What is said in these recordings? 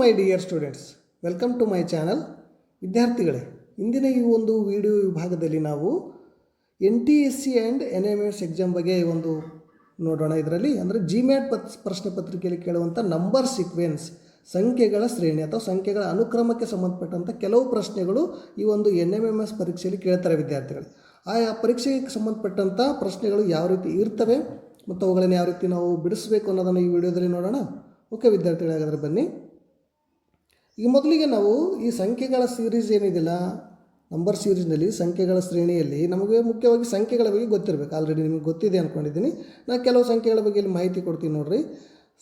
My dear students welcome to my channel ವಿದ್ಯಾರ್ಥಿಗಳೇ, ಇಂದಿನ ಈ ಒಂದು ವಿಡಿಯೋ ವಿಭಾಗದಲ್ಲಿ ನಾವು N T S C and N M S exam ಬಗ್ಗೆ ಒಂದು ನೋಡೋಣ. ಇದರಲ್ಲಿ ಅಂದರೆ ಜಿಮ್ಯಾಟ್ ಪತ್, ಪ್ರಶ್ನೆ ಪತ್ರಿಕೆಯಲ್ಲಿ ಕೇಳುವಂಥ ನಂಬರ್ ಸೀಕ್ವೆನ್ಸ್ ಸಂಖ್ಯೆಗಳ ಶ್ರೇಣಿ ಅಥವಾ ಸಂಖ್ಯೆಗಳ ಅನುಕ್ರಮಕ್ಕೆ ಸಂಬಂಧಪಟ್ಟಂಥ ಕೆಲವು ಪ್ರಶ್ನೆಗಳು ಈ ಒಂದು ಎನ್ ಎಂ ಎಂ ಎಸ್ ಪರೀಕ್ಷೆಯಲ್ಲಿ ಕೇಳ್ತಾರೆ ವಿದ್ಯಾರ್ಥಿಗಳು. ಆಯಾ ಪರೀಕ್ಷೆಗೆ ಸಂಬಂಧಪಟ್ಟಂಥ ಪ್ರಶ್ನೆಗಳು ಯಾವ ರೀತಿ ಇರ್ತವೆ ಮತ್ತು ಅವುಗಳನ್ನು ಯಾವ ರೀತಿ ನಾವು ಬಿಡಿಸಬೇಕು ಅನ್ನೋದನ್ನು ಈ ವಿಡಿಯೋದಲ್ಲಿ ನೋಡೋಣ. ಓಕೆ ವಿದ್ಯಾರ್ಥಿಗಳೇ ಹಾಗಾದ್ರೆ ಬನ್ನಿ. ಈಗ ಮೊದಲಿಗೆ ನಾವು ಈ ಸಂಖ್ಯೆಗಳ ಸೀರೀಸ್ ಏನಿದೆಯಲ್ಲ ನಂಬರ್ ಸೀರೀಸ್ನಲ್ಲಿ ಸಂಖ್ಯೆಗಳ ಶ್ರೇಣಿಯಲ್ಲಿ ನಮಗೆ ಮುಖ್ಯವಾಗಿ ಸಂಖ್ಯೆಗಳ ಬಗ್ಗೆ ಗೊತ್ತಿರಬೇಕು. ಆಲ್ರೆಡಿ ನಿಮಗೆ ಗೊತ್ತಿದೆ ಅಂದ್ಕೊಂಡಿದ್ದೀನಿ ನಾನು ಕೆಲವು ಸಂಖ್ಯೆಗಳ ಬಗ್ಗೆ ಇಲ್ಲಿ ಮಾಹಿತಿ ಕೊಡ್ತೀನಿ ನೋಡಿರಿ.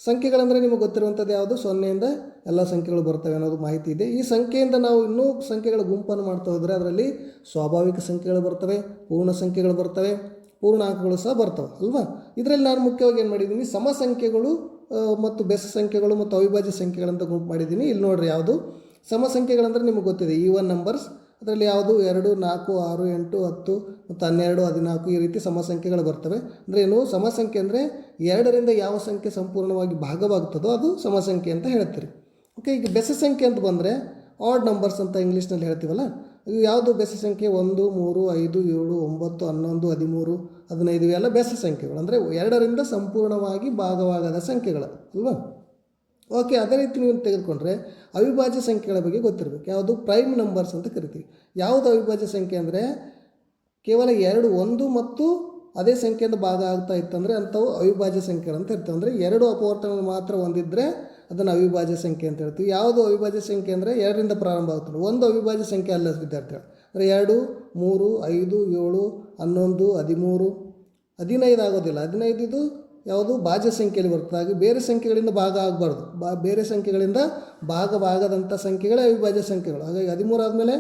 ಸಂಖ್ಯೆಗಳಂದರೆ ನಿಮಗೆ ಗೊತ್ತಿರುವಂಥದ್ದು ಯಾವುದು? ಸೊನ್ನೆಯಿಂದ ಎಲ್ಲ ಸಂಖ್ಯೆಗಳು ಬರ್ತವೆ ಅನ್ನೋದು ಮಾಹಿತಿ ಇದೆ. ಈ ಸಂಖ್ಯೆಯಿಂದ ನಾವು ಇನ್ನೂ ಸಂಖ್ಯೆಗಳ ಗುಂಪನ್ನು ಮಾಡ್ತಾ ಹೋದರೆ ಅದರಲ್ಲಿ ಸ್ವಾಭಾವಿಕ ಸಂಖ್ಯೆಗಳು ಬರ್ತವೆ ಪೂರ್ಣ ಸಂಖ್ಯೆಗಳು ಬರ್ತವೆ ಪೂರ್ಣಾಂಕಗಳು ಸಹ ಬರ್ತವೆ ಅಲ್ವಾ? ಇದರಲ್ಲಿ ನಾನು ಮುಖ್ಯವಾಗಿ ಏನು ಮಾಡಿದ್ದೀನಿ? ಸಮ ಸಂಖ್ಯೆಗಳು ಆ, ಮತ್ತು ಬೆಸ ಸಂಖ್ಯೆಗಳು ಮತ್ತು ಅವಿಭಾಜ್ಯ ಸಂಖ್ಯೆಗಳಂತ ಗುಂಪು ಮಾಡಿದ್ದೀನಿ. ಇಲ್ಲಿ ನೋಡ್ರಿ ಯಾವುದು? ಸಮ ಸಂಖ್ಯೆಗಳಂದರೆ ನಿಮಗೆ ಗೊತ್ತಿದೆ. ಈ ಒನ್ ನಂಬರ್ಸ್ ಅದರಲ್ಲಿ ಯಾವುದು? ಎರಡು, ನಾಲ್ಕು, ಆರು, ಎಂಟು, ಹತ್ತು ಮತ್ತು ಹನ್ನೆರಡು, ಹದಿನಾಲ್ಕು ಈ ರೀತಿ ಸಮ ಸಂಖ್ಯೆಗಳು ಬರ್ತವೆ. ಅಂದರೆ ಏನು? ಸಮ ಸಂಖ್ಯೆ ಅಂದರೆ ಎರಡರಿಂದ ಯಾವ ಸಂಖ್ಯೆ ಸಂಪೂರ್ಣವಾಗಿ ಭಾಗವಾಗ್ತದೋ ಅದು ಸಮ ಸಂಖ್ಯೆ ಅಂತ ಹೇಳ್ತೀರಿ. ಓಕೆ ಈಗ ಬೆಸ ಸಂಖ್ಯೆ ಅಂತ ಬಂದರೆ ಆಡ್ ನಂಬರ್ಸ್ ಅಂತ ಇಂಗ್ಲೀಷ್ನಲ್ಲಿ ಹೇಳ್ತೀವಲ್ಲ? ಇವು ಯಾವುದು ಬೆಸ ಸಂಖ್ಯೆ? ಒಂದು, ಮೂರು, ಐದು, ಏಳು, ಒಂಬತ್ತು, ಹನ್ನೊಂದು, ಹದಿಮೂರು, ಹದಿನೈದು ಇವೆಲ್ಲ ಬೆಸ ಸಂಖ್ಯೆಗಳು. ಅಂದರೆ ಎರಡರಿಂದ ಸಂಪೂರ್ಣವಾಗಿ ಭಾಗವಾಗದ ಸಂಖ್ಯೆಗಳು, ಅಲ್ವಾ? ಓಕೆ ಅದೇ ರೀತಿ ನೀವು ತೆಗೆದುಕೊಂಡ್ರೆ ಅವಿಭಾಜ್ಯ ಸಂಖ್ಯೆಗಳ ಬಗ್ಗೆ ಗೊತ್ತಿರಬೇಕು. ಯಾವುದು? ಪ್ರೈಮ್ ನಂಬರ್ಸ್ ಅಂತ ಕರಿತೀವಿ. ಯಾವುದು ಅವಿಭಾಜ್ಯ ಸಂಖ್ಯೆ ಅಂದರೆ ಕೇವಲ ಎರಡು, ಒಂದು ಮತ್ತು ಅದೇ ಸಂಖ್ಯೆಯಿಂದ ಭಾಗ ಆಗ್ತಾ ಇತ್ತಂದರೆ ಅಂಥವು ಅವಿಭಾಜ್ಯ ಸಂಖ್ಯೆಗಳು ಅಂತ ಇರ್ತವೆ. ಅಂದರೆ ಎರಡು ಅಪವರ್ತನಗಳು ಮಾತ್ರ ಹೊಂದಿದ್ರೆ ಅದನ್ನು ಅವಿಭಾಜ್ಯ ಸಂಖ್ಯೆ ಅಂತ ಹೇಳ್ತೀವಿ. ಯಾವುದು ಅವಿಭಾಜ್ಯ ಸಂಖ್ಯೆ ಅಂದರೆ ಎರಡರಿಂದ ಪ್ರಾರಂಭ ಆಗುತ್ತೆ ಒಂದು ಅವಿಭಾಜ್ಯ ಸಂಖ್ಯೆ ಅಲ್ಲ ವಿದ್ಯಾರ್ಥಿಗಳು. ಅಂದರೆ ಎರಡು, ಮೂರು, ಐದು, ಏಳು, ಹನ್ನೊಂದು, ಹದಿಮೂರು, ಹದಿನೈದು ಆಗೋದಿಲ್ಲ. ಹದಿನೈದು ಇದು ಯಾವುದು? ಭಾಜ್ಯ ಸಂಖ್ಯೆಯಲ್ಲಿ ಬರ್ತದೆ. ಹಾಗೆ ಬೇರೆ ಸಂಖ್ಯೆಗಳಿಂದ ಭಾಗ ಆಗಬಾರ್ದು. ಬಾ, ಬೇರೆ ಸಂಖ್ಯೆಗಳಿಂದ ಭಾಗವಾಗದಂಥ ಸಂಖ್ಯೆಗಳೇ ಅವಿಭಾಜ್ಯ ಸಂಖ್ಯೆಗಳು. ಹಾಗಾಗಿ ಹದಿಮೂರು ಆದಮೇಲೆ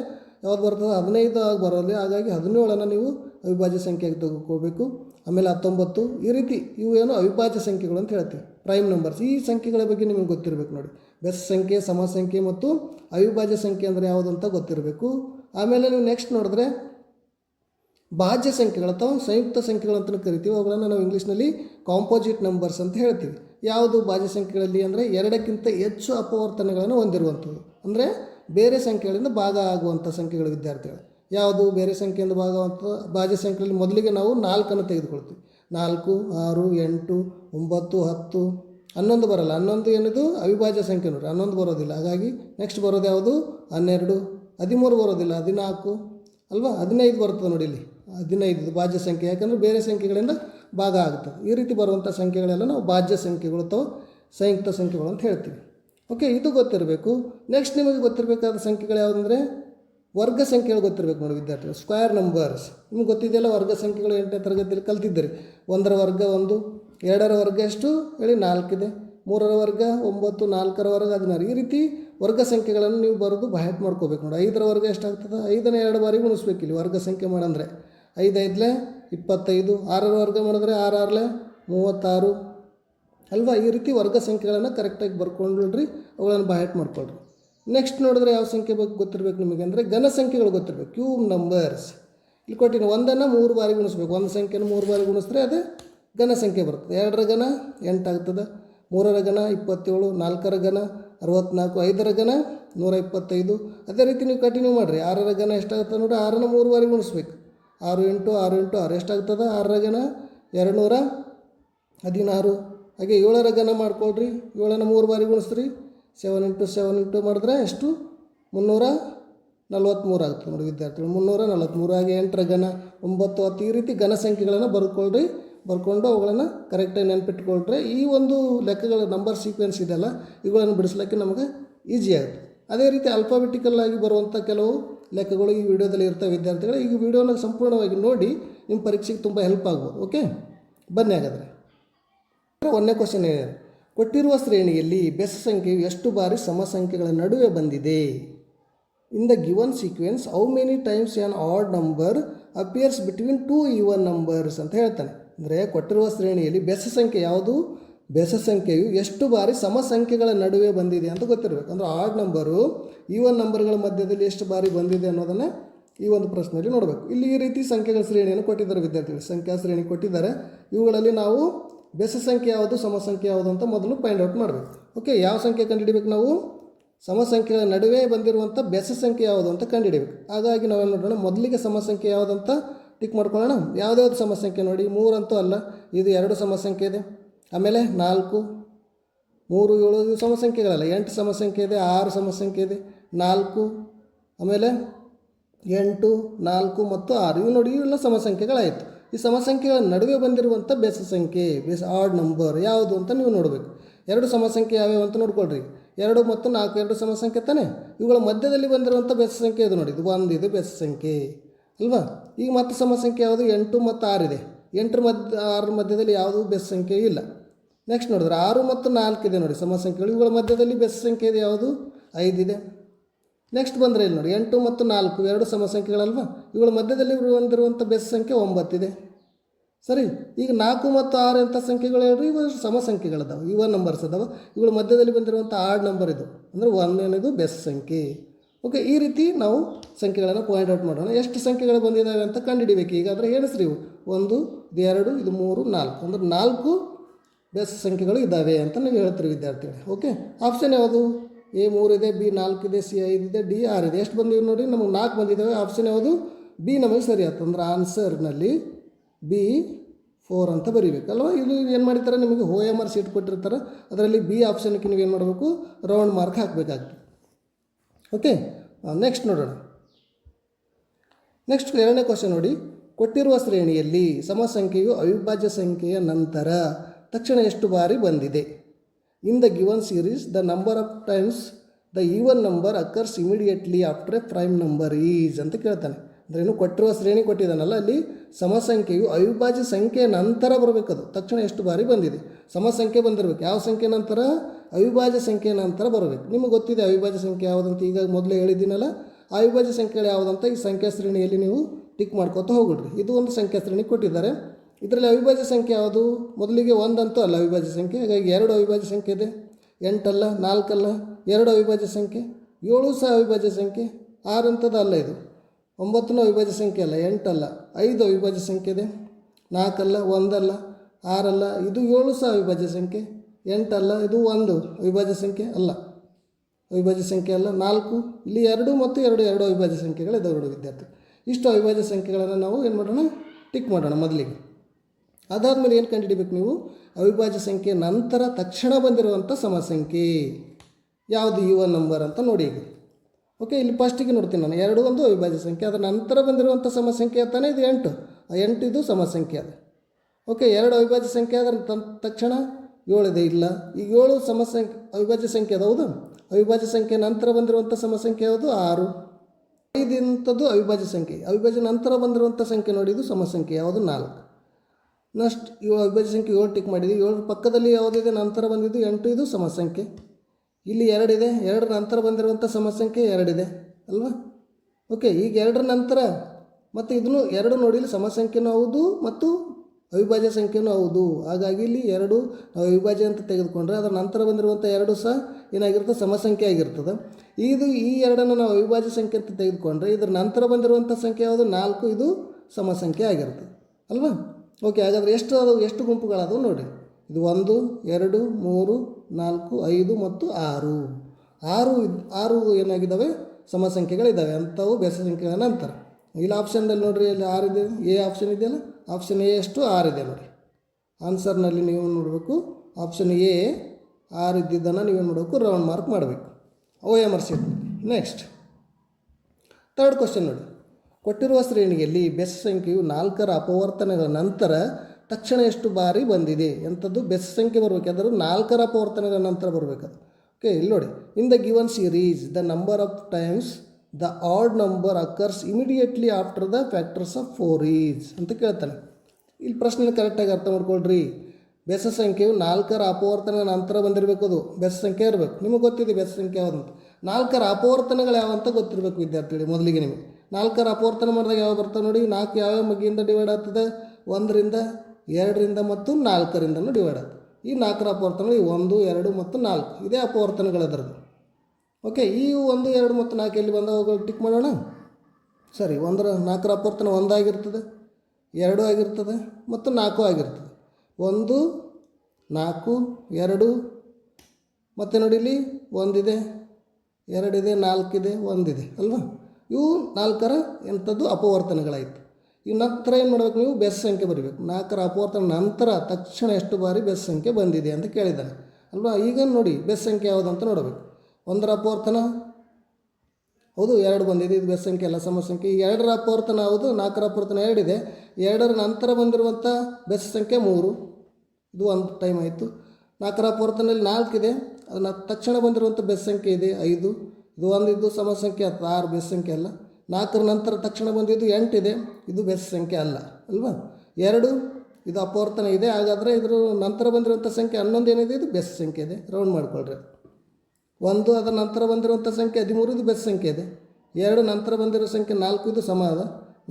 ಯಾವ್ದು ಬರ್ತದೆ? ಹದಿನೈದು ಆಗಿ ಬರೋಲ್ಲ ಹಾಗಾಗಿ ಹದಿನೇಳನ್ನು ನೀವು ಅವಿಭಾಜ್ಯ ಸಂಖ್ಯೆಗೆ ತೆಗೆದುಕೋಬೇಕು ಆಮೇಲೆ ಹತ್ತೊಂಬತ್ತು, ಈ ರೀತಿ ಇವು ಏನು ಅವಿಭಾಜ್ಯ ಸಂಖ್ಯೆಗಳು ಅಂತ ಹೇಳ್ತೀವಿ. ಪ್ರೈಮ್ ನಂಬರ್ಸ್ ಈ ಸಂಖ್ಯೆಗಳ ಬಗ್ಗೆ ನಿಮಗೆ ಗೊತ್ತಿರಬೇಕು ನೋಡಿ. ಬೆಸ್ ಸಂಖ್ಯೆ, ಸಮ ಸಂಖ್ಯೆ ಮತ್ತು ಅವಿಭಾಜ್ಯ ಸಂಖ್ಯೆ ಅಂದರೆ ಯಾವುದು ಅಂತ ಗೊತ್ತಿರಬೇಕು. ಆಮೇಲೆ ನೀವು ನೆಕ್ಸ್ಟ್ ನೋಡಿದ್ರೆ ಭಾಜ್ಯ ಸಂಖ್ಯೆಗಳು ಅಥವಾ ಸಂಯುಕ್ತ ಸಂಖ್ಯೆಗಳು ಅಂತ ಕರಿತೀವಿ. ಅವುಗಳನ್ನು ನಾವು ಇಂಗ್ಲೀಷ್ನಲ್ಲಿ ಕಾಂಪೋಸಿಟ್ ನಂಬರ್ಸ್ ಅಂತ ಹೇಳ್ತೀವಿ. ಯಾವುದು ಭಾಜ್ಯ ಸಂಖ್ಯೆಗಳಲ್ಲಿ ಅಂದರೆ ಎರಡಕ್ಕಿಂತ ಹೆಚ್ಚು ಅಪವರ್ತನಗಳನ್ನು ಹೊಂದಿರುವಂಥದ್ದು. ಅಂದರೆ ಬೇರೆ ಸಂಖ್ಯೆಗಳಿಂದ ಭಾಗ ಆಗುವಂಥ ಸಂಖ್ಯೆಗಳು ವಿದ್ಯಾರ್ಥಿಗಳು. ಯಾವುದು ಬೇರೆ ಸಂಖ್ಯೆಯಿಂದ ಭಾಗವಂತ, ಭಾಜ್ಯ ಸಂಖ್ಯೆಯಲ್ಲಿ ಮೊದಲಿಗೆ ನಾವು ನಾಲ್ಕನ್ನು ತೆಗೆದುಕೊಳ್ತೀವಿ. ನಾಲ್ಕು, ಆರು, ಎಂಟು, ಒಂಬತ್ತು, ಹತ್ತು, ಹನ್ನೊಂದು ಬರಲ್ಲ. ಹನ್ನೊಂದು ಏನಿದು ಅವಿಭಾಜ್ಯ ಸಂಖ್ಯೆ ನೋಡಿ. ಹನ್ನೊಂದು ಬರೋದಿಲ್ಲ. ಹಾಗಾಗಿ ನೆಕ್ಸ್ಟ್ ಬರೋದು ಯಾವುದು? ಹನ್ನೆರಡು. ಹದಿಮೂರು ಬರೋದಿಲ್ಲ. ಹದಿನಾಲ್ಕು. ಅಲ್ವಾ? ಹದಿನೈದು ಬರ್ತದೆ ನೋಡಿ ಇಲ್ಲಿ. ಹದಿನೈದು ಭಾಜ್ಯ ಸಂಖ್ಯೆ. ಯಾಕಂದರೆ ಬೇರೆ ಸಂಖ್ಯೆಗಳಿಂದ ಭಾಗ ಆಗುತ್ತದೆ ಈ ರೀತಿ ಬರುವಂಥ ಸಂಖ್ಯೆಗಳೆಲ್ಲ ನಾವು ಭಾಜ್ಯ ಸಂಖ್ಯೆಗಳು ಅಥವಾ ಸಂಯುಕ್ತ ಸಂಖ್ಯೆಗಳು ಅಂತ ಹೇಳ್ತೀವಿ. ಓಕೆ ಇದು ಗೊತ್ತಿರಬೇಕು. ನೆಕ್ಸ್ಟ್ ನಿಮಗೆ ಗೊತ್ತಿರಬೇಕಾದ ಸಂಖ್ಯೆಗಳು ಯಾವುದಂದರೆ ವರ್ಗ ಸಂಖ್ಯೆಗಳು ಗೊತ್ತಿರಬೇಕು ನೋಡಿ ವಿದ್ಯಾರ್ಥಿಗಳು. ಸ್ಕ್ವೇರ್ ನಂಬರ್ಸ್ ನಿಮ್ಗೆ ಗೊತ್ತಿದೆಯಲ್ಲ ವರ್ಗ ಸಂಖ್ಯೆಗಳು ಎಂಟನೇ ತರಗತಿಯಲ್ಲಿ ಕಲ್ತಿದ್ದೀರಿ. ಒಂದರ ವರ್ಗ ಒಂದು, ಎರಡರ ವರ್ಗ ಎಷ್ಟು? ಹೇಳಿ ನಾಲ್ಕಿದೆ ಮೂರರ ವರ್ಗ ಒಂಬತ್ತು, ನಾಲ್ಕರ ವರ್ಗ ಹದಿನಾರು. ಈ ರೀತಿ ವರ್ಗ ಸಂಖ್ಯೆಗಳನ್ನು ನೀವು ಬರೆದು ಬಹ್ಯಾಟ್ ಮಾಡ್ಕೋಬೇಕು ನೋಡಿ. ಐದರ ವರ್ಗ ಎಷ್ಟಾಗ್ತದೆ? ಐದನೇ ಎರಡು ಬಾರಿ ಗುಣಿಸ್ಬೇಕು ಇಲ್ಲಿ ವರ್ಗ ಸಂಖ್ಯೆ ಮಾಡಂದರೆ. ಐದು ಐದಲೆ ಇಪ್ಪತ್ತೈದು. ಆರರ ವರ್ಗ ಮಾಡಿದ್ರೆ ಆರು ಆರಲೆ ಮೂವತ್ತಾರು. ಅಲ್ವಾ? ಈ ರೀತಿ ವರ್ಗ ಸಂಖ್ಯೆಗಳನ್ನು ಕರೆಕ್ಟಾಗಿ ಬರ್ಕೊಂಡ್ರಿ, ಅವುಗಳನ್ನು ಬಾಯಟ್ ಮಾಡ್ಕೊಳ್ರಿ. ನೆಕ್ಸ್ಟ್ ನೋಡಿದ್ರೆ ಯಾವ ಸಂಖ್ಯೆ ಬಗ್ಗೆ ಗೊತ್ತಿರಬೇಕು ನಿಮಗೆ ಅಂದರೆ ಘನ ಸಂಖ್ಯೆಗಳು ಗೊತ್ತಿರಬೇಕು. ಕ್ಯೂಬ್ ನಂಬರ್ಸ್ ಇಲ್ಲಿ ಕೊಟ್ಟಿನ ಒಂದನ್ನು ಮೂರು ಬಾರಿ ಗುಣಿಸ್ಬೇಕು. ಒಂದು ಸಂಖ್ಯೆನ ಮೂರು ಬಾರಿ ಗುಣಿಸಿದ್ರೆ ಅದು ಘನ ಸಂಖ್ಯೆ ಬರ್ತದೆ. ಎರಡರ ಘನ ಎಂಟಾಗ್ತದೆ ಮೂರರ ಘನ ಇಪ್ಪತ್ತೇಳು, ನಾಲ್ಕರ ಘನ ಅರವತ್ನಾಲ್ಕು, ಐದರ ಘನ ನೂರ ಇಪ್ಪತ್ತೈದು. ಅದೇ ರೀತಿ ನೀವು ಕಂಟಿನ್ಯೂ ಮಾಡಿರಿ. ಆರರ ಘನ ಎಷ್ಟಾಗುತ್ತೆ ನೋಡಿ ಆರನ್ನು ಮೂರು ಬಾರಿ ಗುಣಿಸ್ಬೇಕು. ಆರು ಎಂಟು ಆರು ಎಂಟು, ಆರು. ಎಷ್ಟಾಗ್ತದೆ? ಆರರ ಘನ ಎರಡು ನೂರ ಹದಿನಾರು. ಹಾಗೆ ಏಳರ ಘನ ಮಾಡ್ಕೊಳ್ರಿ. ಏಳನ್ನು ಮೂರು ಬಾರಿ ಗುಣಿಸ್ರಿ. ಸೆವೆನ್ ಇಂಟು ಸೆವೆನ್ ಇಂಟು ಮಾಡಿದ್ರೆ ಎಷ್ಟು? ಮುನ್ನೂರ ನಲ್ವತ್ತ್ಮೂರು ಆಗುತ್ತೆ ನೋಡಿ ವಿದ್ಯಾರ್ಥಿಗಳು. ಮುನ್ನೂರ ನಲ್ವತ್ತ್ಮೂರು ಹಾಗೆ ಎಂಟರ ಘನ, ಒಂಬತ್ತು ಹತ್ತು ಈ ರೀತಿ ಘನ ಸಂಖ್ಯೆಗಳನ್ನು ಬರ್ಕೊಳ್ರಿ. ಬರ್ಕೊಂಡು ಅವುಗಳನ್ನು ಕರೆಕ್ಟಾಗಿ ನೆನ್ಪಿಟ್ಕೊಳ್ರೆ. ಈ ಒಂದು ಲೆಕ್ಕಗಳ ನಂಬರ್ ಸೀಕ್ವೆನ್ಸ್ ಇದೆಯಲ್ಲ, ಇವುಗಳನ್ನು ಬಿಡಿಸ್ಲಿಕ್ಕೆ ನಮಗೆ ಈಸಿ ಆಗುತ್ತೆ. ಅದೇ ರೀತಿ ಅಲ್ಫಾಬೆಟಿಕಲ್ ಆಗಿ ಬರುವಂಥ ಕೆಲವು ಲೆಕ್ಕಗಳು ಈ ವಿಡಿಯೋದಲ್ಲಿ ಇರ್ತವೆ ವಿದ್ಯಾರ್ಥಿಗಳು. ಈ ವಿಡಿಯೋನ ಸಂಪೂರ್ಣವಾಗಿ ನೋಡಿ, ನಿಮ್ಮ ಪರೀಕ್ಷೆಗೆ ತುಂಬ ಹೆಲ್ಪ್ ಆಗ್ಬೋದು ಓಕೆ ಬನ್ನಿ ಹಾಗಾದರೆ. ಒಂದನೇ ಕ್ವಶನ್ ಏನಿದೆ ಕೊಟ್ಟಿರುವ ಶ್ರೇಣಿಯಲ್ಲಿ ಬೆಸ ಸಂಖ್ಯೆಯು ಎಷ್ಟು ಬಾರಿ ಸಮ ಸಂಖ್ಯೆಗಳ ನಡುವೆ ಬಂದಿದೆ? In the given sequence how many times an odd number appears between two even numbers ಅಂತ ಹೇಳ್ತಾನೆ. ಅಂದರೆ ಕೊಟ್ಟಿರುವ ಶ್ರೇಣಿಯಲ್ಲಿ ಬೆಸ ಸಂಖ್ಯೆ ಯಾವುದು? ಬೆಸ ಸಂಖ್ಯೆಯು ಎಷ್ಟು ಬಾರಿ ಸಮ ಸಂಖ್ಯೆಗಳ ನಡುವೆ ಬಂದಿದೆ ಅಂತ ಗೊತ್ತಿರಬೇಕು. ಅಂದರೆ ಆಡ್ ನಂಬರು ಈವನ್ ನಂಬರ್ಗಳ ಮಧ್ಯದಲ್ಲಿ ಎಷ್ಟು ಬಾರಿ ಬಂದಿದೆ ಅನ್ನೋದನ್ನು ಈ ಒಂದು ಪ್ರಶ್ನೆಯಲ್ಲಿ ನೋಡಬೇಕು. ಇಲ್ಲಿ ಈ ರೀತಿ ಸಂಖ್ಯೆಗಳ ಶ್ರೇಣಿಯನ್ನು ಕೊಟ್ಟಿದ್ದಾರೆ ವಿದ್ಯಾರ್ಥಿಗಳು. ಸಂಖ್ಯಾ ಶ್ರೇಣಿ ಕೊಟ್ಟಿದ್ದಾರೆ. ಇವುಗಳಲ್ಲಿ ನಾವು ಬೆಸ ಸಂಖ್ಯೆ ಯಾವುದು, ಸಮ ಸಂಖ್ಯೆ ಯಾವುದು ಅಂತ ಮೊದಲು ಫೈಂಡ್ ಔಟ್ ಮಾಡಬೇಕು. ಓಕೆ ಯಾವ ಸಂಖ್ಯೆ ಕಂಡುಹಿಡಿಬೇಕು ನಾವು? ಸಮ ಸಂಖ್ಯೆಗಳ ನಡುವೆ ಬಂದಿರುವಂಥ ಬೆಸ ಸಂಖ್ಯೆ ಯಾವುದು ಅಂತ ಕಂಡುಹಿಡಿಬೇಕು. ಹಾಗಾಗಿ ನಾವೇನು ನೋಡೋಣ ಮೊದಲಿಗೆ ಸಮ ಸಂಖ್ಯೆ ಯಾವುದಂತ ಟಿಕ್ ಮಾಡ್ಕೊಳ್ಳೋಣ. ಯಾವುದ್ಯಾವ್ದು ಸಮ ಸಂಖ್ಯೆ ನೋಡಿ, ಮೂರಂತೂ ಅಲ್ಲ, ಇದು ಎರಡು ಸಮ ಸಂಖ್ಯೆ ಇದೆ. ಆಮೇಲೆ ನಾಲ್ಕು, ಮೂರು, ಏಳು, ಇದು ಸಮ ಸಂಖ್ಯೆಗಳಲ್ಲ, ಎಂಟು ಸಮ ಸಂಖ್ಯೆ ಇದೆ, ಆರು ಸಮ ಸಂಖ್ಯೆ ಇದೆ, ನಾಲ್ಕು, ಆಮೇಲೆ ಎಂಟು, ನಾಲ್ಕು ಮತ್ತು ಆರು. ಇವು ನೋಡಿ, ಇವೆಲ್ಲ ಸಮ ಸಂಖ್ಯೆಗಳಾಯಿತು. ಈ ಸಮಸಂಖ್ಯೆಗಳ ನಡುವೆ ಬಂದಿರುವಂಥ ಬೇಸ ಸಂಖ್ಯೆ, ಬೆಸ್ ಆರ್ಡ್ ನಂಬರ್ ಯಾವುದು ಅಂತ ನೀವು ನೋಡಬೇಕು. ಎರಡು ಸಮಸಂಖ್ಯೆ ಯಾವ್ಯಾವ ಅಂತ ನೋಡ್ಕೊಳ್ರಿ. ಎರಡು ಮತ್ತು ನಾಲ್ಕು ಎರಡು ಸಮಸಂಖ್ಯೆ ತಾನೆ? ಇವುಗಳ ಮಧ್ಯದಲ್ಲಿ ಬಂದಿರುವಂಥ ಬೇಸ ಸಂಖ್ಯೆ ಇದು ನೋಡಿ. ಇದು ಒಂದು ಇದು ಬೇಸ ಸಂಖ್ಯೆ. ಅಲ್ವಾ? ಈಗ ಮತ್ತೆ ಸಮಸಂಖ್ಯೆ ಯಾವುದು? ಎಂಟು ಮತ್ತು ಆರಿದೆ ಎಂಟರ ಮಧ್ಯ ಆರರ ಮಧ್ಯದಲ್ಲಿ ಯಾವುದೂ ಬೆಸ ಸಂಖ್ಯೆ ಇಲ್ಲ. ನೆಕ್ಸ್ಟ್ ನೋಡಿದ್ರೆ ಆರು ಮತ್ತು ನಾಲ್ಕು ಇದೆ ನೋಡಿ. ಸಮಸಂಖ್ಯೆಗಳು ಇವುಗಳ ಮಧ್ಯದಲ್ಲಿ ಬೆಸ ಸಂಖ್ಯೆ ಇದೆ ಯಾವುದು? ಐದಿದೆ ನೆಕ್ಸ್ಟ್ ಬಂದರೆ ಇಲ್ಲಿ ನೋಡಿ, ಎಂಟು ಮತ್ತು ನಾಲ್ಕು, ಎರಡು ಸಮ ಸಂಖ್ಯೆಗಳಲ್ವಾ ಇವುಗಳ ಮಧ್ಯದಲ್ಲಿ ಬಂದಿರುವಂಥ ಬೆಸ ಸಂಖ್ಯೆ ಒಂಬತ್ತಿದೆ. ಸರಿ, ಈಗ ನಾಲ್ಕು ಮತ್ತು ಆರು ಎಂಥ ಸಂಖ್ಯೆಗಳು ಹೇಳ್ರಿ? ಇವು ಸಮ ಇವ ನಂಬರ್ಸ್ ಅದಾವೆ. ಇವುಗಳ ಮಧ್ಯದಲ್ಲಿ ಬಂದಿರುವಂಥ ಆಡ್ ನಂಬರ್ ಇದು, ಅಂದರೆ ಒನ್ ಏನಿದು? ಬೆಸ್ ಸಂಖ್ಯೆ. ಓಕೆ ಈ ರೀತಿ ನಾವು ಸಂಖ್ಯೆಗಳನ್ನು ಪಾಯಿಂಟ್ ಔಟ್ ಮಾಡೋಣ. ಎಷ್ಟು ಸಂಖ್ಯೆಗಳು ಬಂದಿದ್ದಾವೆ ಅಂತ ಕಂಡುಹಿಡಿಬೇಕು. ಈಗ ಅಂದರೆ ಹೇಳಿಸ್ರಿ ಇವು. ಒಂದು, ಇದು ಎರಡು, ಇದು ಮೂರು, ನಾಲ್ಕು. ಅಂದರೆ ನಾಲ್ಕು ಬೆಸ್ ಸಂಖ್ಯೆಗಳು ಇದ್ದಾವೆ ಅಂತ ನೀವು ಹೇಳ್ತೀರಿ ವಿದ್ಯಾರ್ಥಿಗಳು. ಓಕೆ ಆಪ್ಷನ್ ಯಾವುದು? ಎ ಮೂರಿದೆ, ಬಿ ನಾಲ್ಕಿದೆ, ಸಿ ಐದಿದೆ, ಡಿ ಇದೆ ಎಷ್ಟು ಬಂದಿವೆ ನೋಡಿ, ನಮಗೆ ನಾಲ್ಕು ಬಂದಿದ್ದಾವೆ ಆಪ್ಷನ್ ಯಾವುದು? ಬಿ ನಮಗೆ ಸರಿ ಅಂದ್ರೆ ಆನ್ಸರ್ನಲ್ಲಿ ಬಿ ಫೋರ್ ಅಂತ ಬರೀಬೇಕಲ್ವ ಇದು ಏನು ಮಾಡಿರ್ತಾರೆ? ನಿಮಗೆ ಹೋ ಎಂ ಆರ್ ಸೀಟ್ ಕೊಟ್ಟಿರ್ತಾರೆ. ಅದರಲ್ಲಿ ಬಿ ಆಪ್ಷನ್ಗೆ ನೀವು ಏನು ಮಾಡಬೇಕು? ರೌಂಡ್ ಮಾರ್ಕ್ ಹಾಕಬೇಕಾಗ್ತದೆ. ಓಕೆ ನೆಕ್ಸ್ಟ್ ನೋಡೋಣ. ನೆಕ್ಸ್ಟ್ ಎರಡನೇ ಕ್ವಶನ್ ನೋಡಿ. ಕೊಟ್ಟಿರುವ ಶ್ರೇಣಿಯಲ್ಲಿ ಸಮ ಸಂಖ್ಯೆಯು ಅವಿಭಾಜ್ಯ ಸಂಖ್ಯೆಯ ನಂತರ ತಕ್ಷಣ ಎಷ್ಟು ಬಾರಿ ಬಂದಿದೆ? In the given series the number of times the even number occurs immediately after a prime number is ಅಂತ ಕೇಳ್ತಾನೆ. ಅಂದ್ರೆ ಏನು ಕೊಟ್ಟಿರುವ ಶ್ರೇಣಿ ಕೊಟ್ಟಿದ್ದಾನಲ್ಲ, ಅಲ್ಲಿ ಸಮಸಂಖ್ಯೆಯು ಅವಿಭಾಜ್ಯ ಸಂಖ್ಯೆ ನಂತರ ಬರಬೇಕದು ತಕ್ಷಣ ಎಷ್ಟು ಬಾರಿ ಬಂದಿದೆ? ಸಮಸಂಖ್ಯೆ ಬಂದಿರಬೇಕು. ಯಾವ ಸಂಖ್ಯೆ ನಂತರ? ಅವಿಭಾಜ್ಯ ಸಂಖ್ಯೆ ನಂತರ ಬರಬೇಕು. ನಿಮಗೆ ಗೊತ್ತಿದೆ ಅವಿಭಾಜ್ಯ ಸಂಖ್ಯೆ ಯಾವುದಂತ. ಈಗ ಮೊದಲೇ ಹೇಳಿದ್ದೀನಲ್ಲ, ಅವಿಭಾಜ್ಯ ಸಂಖ್ಯೆಗಳು ಯಾವುದಂತ? ಈ ಸಂಖ್ಯಾ ಶ್ರೇಣಿಯಲ್ಲಿ ನೀವು ಟಿಕ್ ಮಾಡ್ಕೋತಾ ಹೋಗ್ಬಿಡ್ರಿ. ಇದು ಒಂದು ಸಂಖ್ಯಾ ಶ್ರೇಣಿ ಕೊಟ್ಟಿದ್ದಾರೆ. ಇದರಲ್ಲಿ ಅವಿಭಾಜ್ಯ ಸಂಖ್ಯೆ ಯಾವುದು? ಮೊದಲಿಗೆ ಒಂದಂತೂ ಅಲ್ಲ ಅವಿಭಾಜ್ಯ ಸಂಖ್ಯೆ. ಹಾಗಾಗಿ ಎರಡು ಅವಿಭಾಜ್ಯ ಸಂಖ್ಯೆ ಇದೆ. ಎಂಟಲ್ಲ, ನಾಲ್ಕಲ್ಲ, ಎರಡು ಅವಿಭಾಜ್ಯ ಸಂಖ್ಯೆ. ಏಳು ಸಹ ಅವಿಭಾಜ್ಯ ಸಂಖ್ಯೆ. ಆರಂಥದ್ದು ಅಲ್ಲ ಇದು. ಒಂಬತ್ತನೂ ಅವಿಭಾಜ್ಯ ಸಂಖ್ಯೆ ಅಲ್ಲ. ಎಂಟಲ್ಲ, ಐದು ಅವಿಭಾಜ್ಯ ಸಂಖ್ಯೆ ಇದೆ. ನಾಲ್ಕಲ್ಲ, ಒಂದಲ್ಲ, ಆರಲ್ಲ, ಇದು ಏಳು ಸಹ ಅವಿಭಾಜ್ಯ ಸಂಖ್ಯೆ. ಎಂಟಲ್ಲ, ಇದು ಒಂದು ಅವಿಭಾಜ್ಯ ಸಂಖ್ಯೆ ಅಲ್ಲ. ಅವಿಭಾಜ್ಯ ಸಂಖ್ಯೆ ಅಲ್ಲ. ನಾಲ್ಕು, ಇಲ್ಲಿ ಎರಡು ಮತ್ತು ಎರಡು ಎರಡು ಅವಿಭಾಜ್ಯ ಸಂಖ್ಯೆಗಳಿದ್ದಾವೆ ಎರಡು ವಿದ್ಯಾರ್ಥಿ. ಇಷ್ಟು ಅವಿಭಾಜ್ಯ ಸಂಖ್ಯೆಗಳನ್ನು ನಾವು ಏನು ಮಾಡೋಣ? ಟಿಕ್ ಮಾಡೋಣ ಮೊದಲಿಗೆ. ಅದಾದಮೇಲೆ ಏನು ಕಂಡುಹಿಡಿಬೇಕು ನೀವು? ಅವಿಭಾಜ್ಯ ಸಂಖ್ಯೆ ನಂತರ ತಕ್ಷಣ ಬಂದಿರುವಂಥ ಸಮಸಂಖ್ಯೆ. ಯಾವುದು ಯುವ ನಂಬರ್ ಅಂತ ನೋಡಿ ಈಗ. ಓಕೆ ಇಲ್ಲಿ ಫಸ್ಟಿಗೆ ನೋಡ್ತೀನಿ ನಾನು. ಎರಡು ಒಂದು ಅವಿಭಾಜ್ಯ ಸಂಖ್ಯೆ. ಅದರ ನಂತರ ಬಂದಿರುವಂಥ ಸಮಸಂಖ್ಯೆ ತಾನೇ ಇದು ಎಂಟು. ಎಂಟು ಇದು ಸಮಸಂಖ್ಯೆ ಅದು. ಓಕೆ ಎರಡು ಅವಿಭಾಜ್ಯ ಸಂಖ್ಯೆ ಅದರ ತಕ್ಷಣ ಇದೆ ಇಲ್ಲ. ಈಗ ಏಳು ಸಮಸಂಖ್ಯೆ, ಅವಿಭಾಜ್ಯ ಸಂಖ್ಯೆ ಅದು ಹೌದು? ಅವಿಭಾಜ್ಯ ಸಂಖ್ಯೆ ನಂತರ ಬಂದಿರುವಂಥ ಸಮಸಂಖ್ಯೆ ಯಾವುದು? ಆರು. ಐದಿಂಥದ್ದು ಅವಿಭಾಜ್ಯ ಸಂಖ್ಯೆ. ಅವಿಭಾಜ್ಯ ನಂತರ ಬಂದಿರುವಂಥ ಸಂಖ್ಯೆ ನೋಡಿ, ಇದು ಸಮ ಸಂಖ್ಯೆ ಯಾವುದು? ನಾಲ್ಕು. ನೆಕ್ಸ್ಟ್ ಇವು ಅವಿಭಾಜ್ಯ ಸಂಖ್ಯೆ ಏಳು ಟಿಕ್ ಮಾಡಿದ್ವಿ. ಏಳು ಪಕ್ಕದಲ್ಲಿ ಯಾವುದಿದೆ, ನಂತರ ಬಂದಿದ್ದು ಎಂಟು, ಇದು ಸಮಸಂಖ್ಯೆ. ಇಲ್ಲಿ ಎರಡಿದೆ ಎರಡರ ನಂತರ ಬಂದಿರುವಂಥ ಸಮಸಂಖ್ಯೆ ಎರಡಿದೆ ಅಲ್ವಾ? ಓಕೆ ಈಗ ಎರಡರ ನಂತರ, ಮತ್ತು ಇದನ್ನು ಎರಡು ನೋಡಿ ಇಲ್ಲಿ ಸಮ ಸಂಖ್ಯೆನೂ ಹೌದು ಮತ್ತು ಅವಿಭಾಜ್ಯ ಸಂಖ್ಯೆನೂ ಹೌದು. ಹಾಗಾಗಿ ಇಲ್ಲಿ ಎರಡು ನಾವು ಅವಿಭಾಜ್ಯ ಅಂತ ತೆಗೆದುಕೊಂಡ್ರೆ, ಅದರ ನಂತರ ಬಂದಿರುವಂಥ ಎರಡು ಸಹ ಏನಾಗಿರ್ತದೆ ಸಮಸಂಖ್ಯೆ ಆಗಿರ್ತದೆ. ಇದು ಈ ಎರಡನ್ನು ನಾವು ಅವಿಭಾಜ್ಯ ಸಂಖ್ಯೆ ಅಂತ ತೆಗೆದುಕೊಂಡ್ರೆ, ಇದರ ನಂತರ ಬಂದಿರುವಂಥ ಸಂಖ್ಯೆ ಯಾವುದು? ನಾಲ್ಕು, ಇದು ಸಮಸಂಖ್ಯೆ ಆಗಿರ್ತದೆ, ಅಲ್ವಾ? ಓಕೆ, ಹಾಗಾದರೆ ಎಷ್ಟು ಎಷ್ಟು ಗುಂಪುಗಳಾದವು ನೋಡಿ ಇದು ಒಂದು, ಎರಡು, ಮೂರು, ನಾಲ್ಕು, ಐದು ಮತ್ತು ಆರು. ಆರು ಆರು ಏನಾಗಿದ್ದಾವೆ? ಸಮಸಂಖ್ಯೆಗಳಿದ್ದಾವೆ. ಅಂಥವು ಬೆಸ ಸಂಖ್ಯೆಗಳ ನಂತರ. ಇಲ್ಲಿ ಆಪ್ಷನ್ನಲ್ಲಿ ನೋಡಿರಿ ಇಲ್ಲಿ ಆರು ಇದೆ. ಎ ಆಪ್ಷನ್ ಇದೆಯಲ್ಲ? ಆಪ್ಷನ್ ಎ ಎಷ್ಟು ಆರು ಇದೆ ನೋಡಿ ಆನ್ಸರ್ನಲ್ಲಿ ನೀವು ನೋಡಬೇಕು. ಆಪ್ಷನ್ ಎ ಆರು ಇದ್ದಿದ್ದನ್ನು ನೀವೇನು ಮಾಡಬೇಕು ರೌಂಡ್ ಮಾರ್ಕ್ ಮಾಡಬೇಕು. O M R sheet next third question ನೋಡಿ ಕೊಟ್ಟಿರುವ ಶ್ರೇಣಿಯಲ್ಲಿ ಬೆಸ ಸಂಖ್ಯೆಯು ನಾಲ್ಕರ ಅಪವರ್ತನಗಳ ನಂತರ ತಕ್ಷಣ ಎಷ್ಟು ಬಾರಿ ಬಂದಿದೆ. ಎಂಥದ್ದು? ಬೆಸ ಸಂಖ್ಯೆ ಬರಬೇಕಾದರೂ ನಾಲ್ಕರ ಅಪವರ್ತನಗಳ ನಂತರ ಬರಬೇಕದು ಓಕೆ, ಇಲ್ಲಿ ನೋಡಿ. In the given series the number of times the odd number occurs immediately after the factors of four is ಅಂತ ಕೇಳ್ತಾನೆ. ಇಲ್ಲಿ ಪ್ರಶ್ನೆ ಕರೆಕ್ಟಾಗಿ ಅರ್ಥ ಮಾಡ್ಕೊಳ್ರಿ. ಬೆಸ ಸಂಖ್ಯೆಯು ನಾಲ್ಕರ ಅಪವರ್ತನ ನಂತರ ಬಂದಿರಬೇಕು ಅದು. ಬೆಸ ಸಂಖ್ಯೆ ಇರಬೇಕು. ನಿಮಗೆ ಗೊತ್ತಿದೆ ಬೆಸ ಸಂಖ್ಯೆ ಯಾವ್ದಂತ ನಾಲ್ಕರ ಅಪವರ್ತನಗಳು ಯಾವ ಅಂತ ಗೊತ್ತಿರಬೇಕು ವಿದ್ಯಾರ್ಥಿಗಳಿಗೆ ಮೊದಲಿಗೆ ನಿಮಗೆ. ನಾಲ್ಕರ ಅಪವರ್ತನ ಮಾಡಿದಾಗ ಯಾವ ಬರ್ತವೆ ನೋಡಿ, ನಾಲ್ಕು ಯಾವ್ಯಾವ ಮಗಿಯಿಂದ ಡಿವೈಡ್ ಆಗ್ತದೆ? ಒಂದರಿಂದ ಎರಡರಿಂದ ಮತ್ತು ನಾಲ್ಕರಿಂದನೂ ಡಿವೈಡ್ ಆಗ್ತದೆ. ಈ ನಾಲ್ಕರ ಅಪವರ್ತನಗಳು ಈ ಒಂದು, ಎರಡು ಮತ್ತು ನಾಲ್ಕು, ಇದೇ ಅಪವರ್ತನಗಳದ್ರದ್ದು. ಓಕೆ ಈ ಒಂದು, ಎರಡು ಮತ್ತು ನಾಲ್ಕು ಎಲ್ಲಿ ಬಂದವು? ಟಿಕ್ ಮಾಡೋಣ. ಸರಿ, ಒಂದರ, ನಾಲ್ಕರ ಅಪವರ್ತನ ಒಂದಾಗಿರ್ತದೆ, ಎರಡು ಆಗಿರ್ತದೆ ಮತ್ತು ನಾಲ್ಕು ಆಗಿರ್ತದೆ. ಒಂದು, ನಾಲ್ಕು, ಎರಡು, ಮತ್ತು ನೋಡಿ ಇಲ್ಲಿ ಒಂದಿದೆ, ಎರಡಿದೆ, ನಾಲ್ಕಿದೆ, ಒಂದಿದೆ, ಅಲ್ವಾ? ಇವು ನಾಲ್ಕರ ಎಂಥದ್ದು ಅಪವರ್ತನಗಳಾಯಿತು. ಇವು ನಂತರ ಏನು ಮಾಡಬೇಕು ನೀವು? ಬೆಸ್ ಸಂಖ್ಯೆ ಬರೀಬೇಕು. ನಾಲ್ಕರ ಅಪವರ್ತನ ನಂತರ ತಕ್ಷಣ ಎಷ್ಟು ಬಾರಿ ಬೆಸ್ ಸಂಖ್ಯೆ ಬಂದಿದೆ ಅಂತ ಕೇಳಿದ್ದಾನೆ. ಅಲ್ವಾ? ಈಗ ನೋಡಿ, ಬೆಸ್ ಸಂಖ್ಯೆ ಯಾವುದು ಅಂತ ನೋಡಬೇಕು. ಒಂದರ ಅಪವರ್ತನ? ಹೌದು, ಎರಡು ಬಂದಿದೆ. ಇದು ಬೆಸ್ ಸಂಖ್ಯೆ ಅಲ್ಲ, ಸಮ ಸಂಖ್ಯೆ. ಈ ಎರಡರ ಅಪವರ್ತನ ಹೌದು, ನಾಲ್ಕರ ಅಪವರ್ತನ ಎರಡಿದೆ ಎರಡರ ನಂತರ ಬಂದಿರುವಂಥ ಬೆಸ್ ಸಂಖ್ಯೆ ಮೂರು. ಇದು ಒಂದು ಟೈಮ್ ಆಯಿತು. ನಾಲ್ಕರ ಅಪವರ್ತನಲ್ಲಿ ನಾಲ್ಕಿದೆ. ಅದನ್ನು ತಕ್ಷಣ ಬಂದಿರುವಂಥ ಬೆಸ್ ಸಂಖ್ಯೆ ಇದೆ, ಐದು. ಇದು ಒಂದು ಇದು ಸಮ ಸಂಖ್ಯೆ ಆಗ್ತದೆ ಆರು ಬೆಸ್ ಸಂಖ್ಯೆ ಅಲ್ಲ. ನಾಲ್ಕರ ನಂತರ ತಕ್ಷಣ ಬಂದಿದ್ದು ಎಂಟಿದೆ ಇದು ಬೆಸ್ ಸಂಖ್ಯೆ ಅಲ್ಲ, ಅಲ್ವಾ? ಎರಡು, ಇದು ಅಪವರ್ತನ ಇದೆ, ಹಾಗಾದರೆ ಇದ್ರ ನಂತರ ಬಂದಿರುವಂಥ ಸಂಖ್ಯೆ ಹನ್ನೊಂದು ಏನಿದೆ, ಇದು ಬೆಸ್ ಸಂಖ್ಯೆ ಇದೆ. ರೌಂಡ್ ಮಾಡಿಕೊಳ್ರಿ. ಒಂದು ಅದರ ನಂತರ ಬಂದಿರುವಂಥ ಸಂಖ್ಯೆ ಹದಿಮೂರು, ಇದು ಬೆಸ್ ಸಂಖ್ಯೆ ಇದೆ. ಎರಡು, ನಂತರ ಬಂದಿರೋ ಸಂಖ್ಯೆ ನಾಲ್ಕು, ಇದು ಸಮ ಅದ.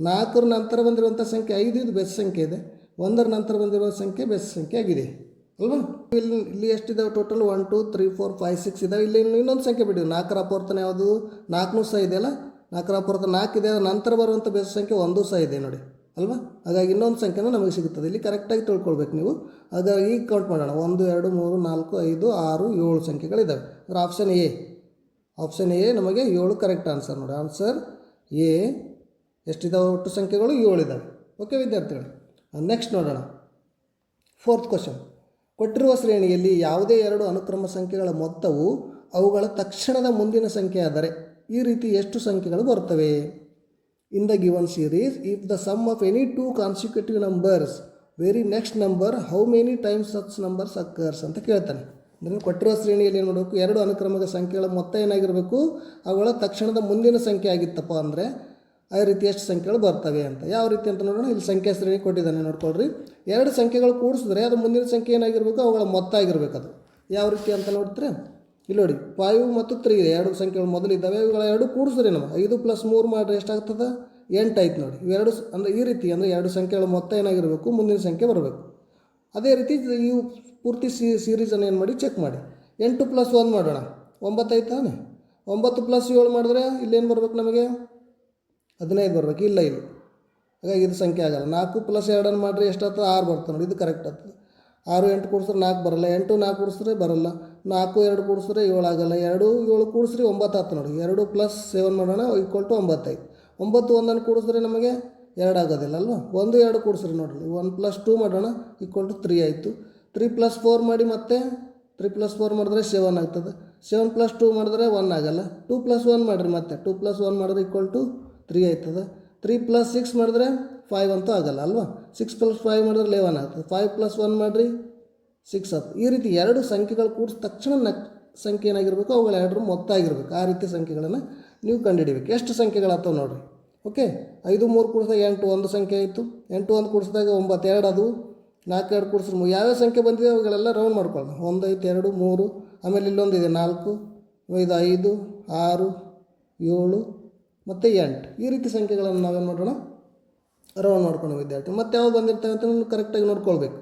ನಾಲ್ಕರ ನಂತರ ಬಂದಿರುವಂಥ ಸಂಖ್ಯೆ ಐದು, ಇದು ಬೆಸ್ ಸಂಖ್ಯೆ ಇದೆ. ಒಂದರ ನಂತರ ಬಂದಿರುವ ಸಂಖ್ಯೆ ಬೆಸ್ ಸಂಖ್ಯೆ ಆಗಿದೆ. ಅಲ್ವಾ ಇಲ್ಲಿ ಇಲ್ಲಿ ಎಷ್ಟಿದ್ದಾವೆ total one two three four five six ಇದಾವೆ. ಇಲ್ಲಿ ಇನ್ನು ಇನ್ನೊಂದು ಸಂಖ್ಯೆ ಬಿಡಿ. ನಾಲ್ಕರ ಅಪವರ್ತನ ಯಾವುದು? ನಾಲ್ಕನೂ ಸಹ ಇದೆಯಲ್ಲ? ನಾಲ್ಕರ ಅಪವರ್ತನ ನಾಲ್ಕು ಇದೆ ನಂತರ ಬರುವಂಥ ಬೇಸ ಸಂಖ್ಯೆ ಒಂದು ಸಹ ಇದೆ ನೋಡಿ. ಅಲ್ವಾ? ಹಾಗಾಗಿ ಇನ್ನೊಂದು ಸಂಖ್ಯೆನೂ ನಮಗೆ ಸಿಗುತ್ತದೆ. ಇಲ್ಲಿ ಕರೆಕ್ಟಾಗಿ ತಿಳ್ಕೊಳ್ಬೇಕು ನೀವು. ಹಾಗಾಗಿ ಈಗ ಕೌಂಟ್ ಮಾಡೋಣ. ಒಂದು, ಎರಡು, ಮೂರು, ನಾಲ್ಕು, ಐದು, ಆರು, ಏಳು ಸಂಖ್ಯೆಗಳಿದ್ದಾವೆ ಅಂದರೆ ಆಪ್ಷನ್ ಎ ಆಪ್ಷನ್ ಎ ನಮಗೆ ಏಳು ಕರೆಕ್ಟ್ ಆನ್ಸರ್ ನೋಡಿ. ಆನ್ಸರ್ ಎ ಎಷ್ಟಿದ್ದಾವೆ ಒಟ್ಟು ಸಂಖ್ಯೆಗಳು? ಏಳು ಇದ್ದಾವೆ ಓಕೆ ವಿದ್ಯಾರ್ಥಿಗಳು. ನೆಕ್ಸ್ಟ್ ನೋಡೋಣ. ಫೋರ್ತ್ ಕ್ವಶನ್ ಕೊಟ್ಟಿರುವ ಶ್ರೇಣಿಯಲ್ಲಿ ಯಾವುದೇ ಎರಡು ಅನುಕ್ರಮ ಸಂಖ್ಯೆಗಳ ಮೊತ್ತವು ಅವುಗಳ ತಕ್ಷಣದ ಮುಂದಿನ ಸಂಖ್ಯೆ ಆದರೆ ಈ ರೀತಿ ಎಷ್ಟು ಸಂಖ್ಯೆಗಳು ಬರ್ತವೆ in the given series if the sum of any two consecutive numbers very next number how many times such numbers occurs ಅಂತ ಕೇಳ್ತಾನೆ. ಅಂದರೆ ಕೊಟ್ಟಿರುವ ಶ್ರೇಣಿಯಲ್ಲಿ ಏನು ಮಾಡಬೇಕು? ಎರಡು ಅನುಕ್ರಮದ ಸಂಖ್ಯೆಗಳ ಮೊತ್ತ ಏನಾಗಿರಬೇಕು? ಅವುಗಳ ತಕ್ಷಣದ ಮುಂದಿನ ಸಂಖ್ಯೆ ಆಗಿತ್ತಪ್ಪ ಅಂದರೆ ಆ ರೀತಿ ಎಷ್ಟು ಸಂಖ್ಯೆಗಳು ಬರ್ತವೆ ಅಂತ. ಯಾವ ರೀತಿ ಅಂತ ನೋಡೋಣ. ಇಲ್ಲಿ ಸಂಖ್ಯಾ ಶ್ರೇಣಿ ಕೊಟ್ಟಿದ್ದಾನೆ ನೋಡ್ಕೊಳ್ರಿ. ಎರಡು ಸಂಖ್ಯೆಗಳು ಕೂಡಿಸಿದ್ರೆ ಅದು ಮುಂದಿನ ಸಂಖ್ಯೆ ಏನಾಗಿರಬೇಕು? ಅವುಗಳ ಮೊತ್ತ ಆಗಿರಬೇಕು ಅದು. ಯಾವ ರೀತಿ ಅಂತ ನೋಡಿದ್ರೆ, ಇಲ್ಲಿ ನೋಡಿ ಫೈವ್ ಮತ್ತು ತ್ರೀ ಎರಡು ಸಂಖ್ಯೆಗಳು ಮೊದಲು ಇದ್ದಾವೆ ಇವುಗಳ ಎರಡು ಕೂಡಿಸ್ರಿ ನಾವು ಐದು ಪ್ಲಸ್ ಮೂರು ಮಾಡಿದ್ರೆ ಎಷ್ಟಾಗ್ತದೆ? ಎಂಟು ಆಯ್ತು ನೋಡಿ. ಇವೆರಡು ಅಂದರೆ ಈ ರೀತಿ ಅಂದರೆ ಎರಡು ಸಂಖ್ಯೆಗಳ ಮೊತ್ತ ಏನಾಗಿರಬೇಕು? ಮುಂದಿನ ಸಂಖ್ಯೆ ಬರಬೇಕು. ಅದೇ ರೀತಿ ಈ ಪೂರ್ತಿ ಸಿ ಸೀರೀಸನ್ನು ಏನು ಮಾಡಿ? ಚೆಕ್ ಮಾಡಿ. ಎಂಟು ಪ್ಲಸ್ ಒಂದು ಮಾಡೋಣ. ಒಂಬತ್ತು ಆಯ್ತಾನೆ ಒಂಬತ್ತು ಪ್ಲಸ್ ಏಳು ಮಾಡಿದ್ರೆ ಇಲ್ಲೇನು ಬರಬೇಕು ನಮಗೆ? ಹದಿನೈದು ಬರಬೇಕು ಇಲ್ಲ ಇದು. ಹಾಗಾಗಿ ಇದು ಸಂಖ್ಯೆ ಆಗಲ್ಲ. ನಾಲ್ಕು ಪ್ಲಸ್ ಎರಡನ್ನು ಮಾಡಿದ್ರೆ ಎಷ್ಟಾಗ್ತದೆ? ಆರು ಬರ್ತದೆ ನೋಡಿ, ಇದು ಕರೆಕ್ಟ್ ಆಗ್ತದೆ. ಆರು ಎಂಟು ಕೂಡಿಸ್ರೆ ನಾಲ್ಕು ಬರಲ್ಲ. ಎಂಟು ನಾಲ್ಕು ಕೂಡಿಸ್ರೆ ಬರಲ್ಲ. ನಾಲ್ಕು ಎರಡು ಕೂಡಿಸ್ರೆ ಏಳು ಆಗಲ್ಲ. ಎರಡು ಏಳು ಕೂಡಿಸ್ರಿ ಒಂಬತ್ತು ಹತ್ತು ನೋಡಿ. ಎರಡು ಪ್ಲಸ್ ಸೆವೆನ್ ಮಾಡೋಣ ಈಕ್ವಲ್ ಟು ಒಂಬತ್ತೈದು. ಒಂಬತ್ತು ಒಂದನ್ನು ಕೂಡಿಸ್ರೆ ನಮಗೆ ಎರಡು ಆಗೋದಿಲ್ಲ ಅಲ್ವಾ? ಒಂದು ಎರಡು ಕೂಡಿಸ್ರಿ ನೋಡಿರಿ. ಒನ್ ಪ್ಲಸ್ ಟೂ ಮಾಡೋಣ ಈಕ್ವಲ್ ಟು ತ್ರೀ ಆಯಿತು. ತ್ರೀ ಪ್ಲಸ್ ಫೋರ್ ಮಾಡಿ ಮತ್ತೆ ತ್ರೀ ಪ್ಲಸ್ ಫೋರ್ ಮಾಡಿದ್ರೆ ಸೆವೆನ್ ಆಗ್ತದೆ. ಸೆವೆನ್ ಪ್ಲಸ್ ಟೂ ಮಾಡಿದ್ರೆ ಒನ್ ಆಗಲ್ಲ. ಟೂ ಪ್ಲಸ್ ಒನ್ ಮಾಡಿರಿ ಮತ್ತೆ. ಟೂ ಪ್ಲಸ್ ಒನ್ ಮಾಡಿದ್ರೆ ಈಕ್ವಲ್ ಟು ತ್ರೀ ಆಯ್ತದ? ತ್ರೀ ಪ್ಲಸ್ ಸಿಕ್ಸ್ ಮಾಡಿದ್ರೆ ಫೈವ್ ಅಂತೂ ಆಗಲ್ಲ ಅಲ್ವಾ? ಸಿಕ್ಸ್ ಪ್ಲಸ್ ಫೈವ್ ಮಾಡಿದ್ರೆ ಲೆವೆನ್ ಆಗ್ತದೆ. ಫೈವ್ ಪ್ಲಸ್ ಒನ್ ಮಾಡಿರಿ ಸಿಕ್ಸ್ ಆಗ್ತದೆ ಈ ರೀತಿ ಎರಡು ಸಂಖ್ಯೆಗಳು ಕೂಡಿಸಿದ ತಕ್ಷಣ ನಕ್ ಸಂಖ್ಯೆ ಏನಾಗಿರಬೇಕು? ಅವುಗಳ ಎರಡರ ಮೊತ್ತ ಆಗಿರಬೇಕು. ಆ ರೀತಿ ಸಂಖ್ಯೆಗಳನ್ನು ನೀವು ಕಂಡುಹಿಡಿಬೇಕು. ಎಷ್ಟು ಸಂಖ್ಯೆಗಳಾಗ್ತವೆ ನೋಡಿರಿ. ಓಕೆ ಐದು ಮೂರು ಕೂಡಿಸಿದಾಗ ಎಂಟು ಒಂದು ಸಂಖ್ಯೆ ಆಯಿತು. ಎಂಟು ಒಂದು ಕೂಡಿಸಿದಾಗ ಒಂಬತ್ತು. ಎರಡು ಅದು. ನಾಲ್ಕು ಎರಡು ಕೂಡಿಸಿದ್ರೆ ಮೂರು ಯಾವ್ಯಾವ ಸಂಖ್ಯೆ ಬಂದಿದೆ ಅವುಗಳೆಲ್ಲ ರೌಂಡ್ ಮಾಡ್ಕೊಳ್ಳೋಣ. ಒಂದು ಐದು ಎರಡು ಮೂರು. ಆಮೇಲೆ ಇಲ್ಲೊಂದು ಇದೆ ನಾಲ್ಕು. ಇದು ಐದು, ಆರು, ಏಳು ಮತ್ತು ಎಂಟು ಈ ರೀತಿ ಸಂಖ್ಯೆಗಳನ್ನು ನಾವೇನು ಮಾಡೋಣ? ರೌಂಡ್ ಮಾಡ್ಕೊಂಡು ವಿದ್ಯಾರ್ಥಿ. ಮತ್ತೆ ಯಾವ್ದು ಬಂದಿರ್ತವೆ ಅಂತ ಕರೆಕ್ಟಾಗಿ ನೋಡ್ಕೊಳ್ಬೇಕು.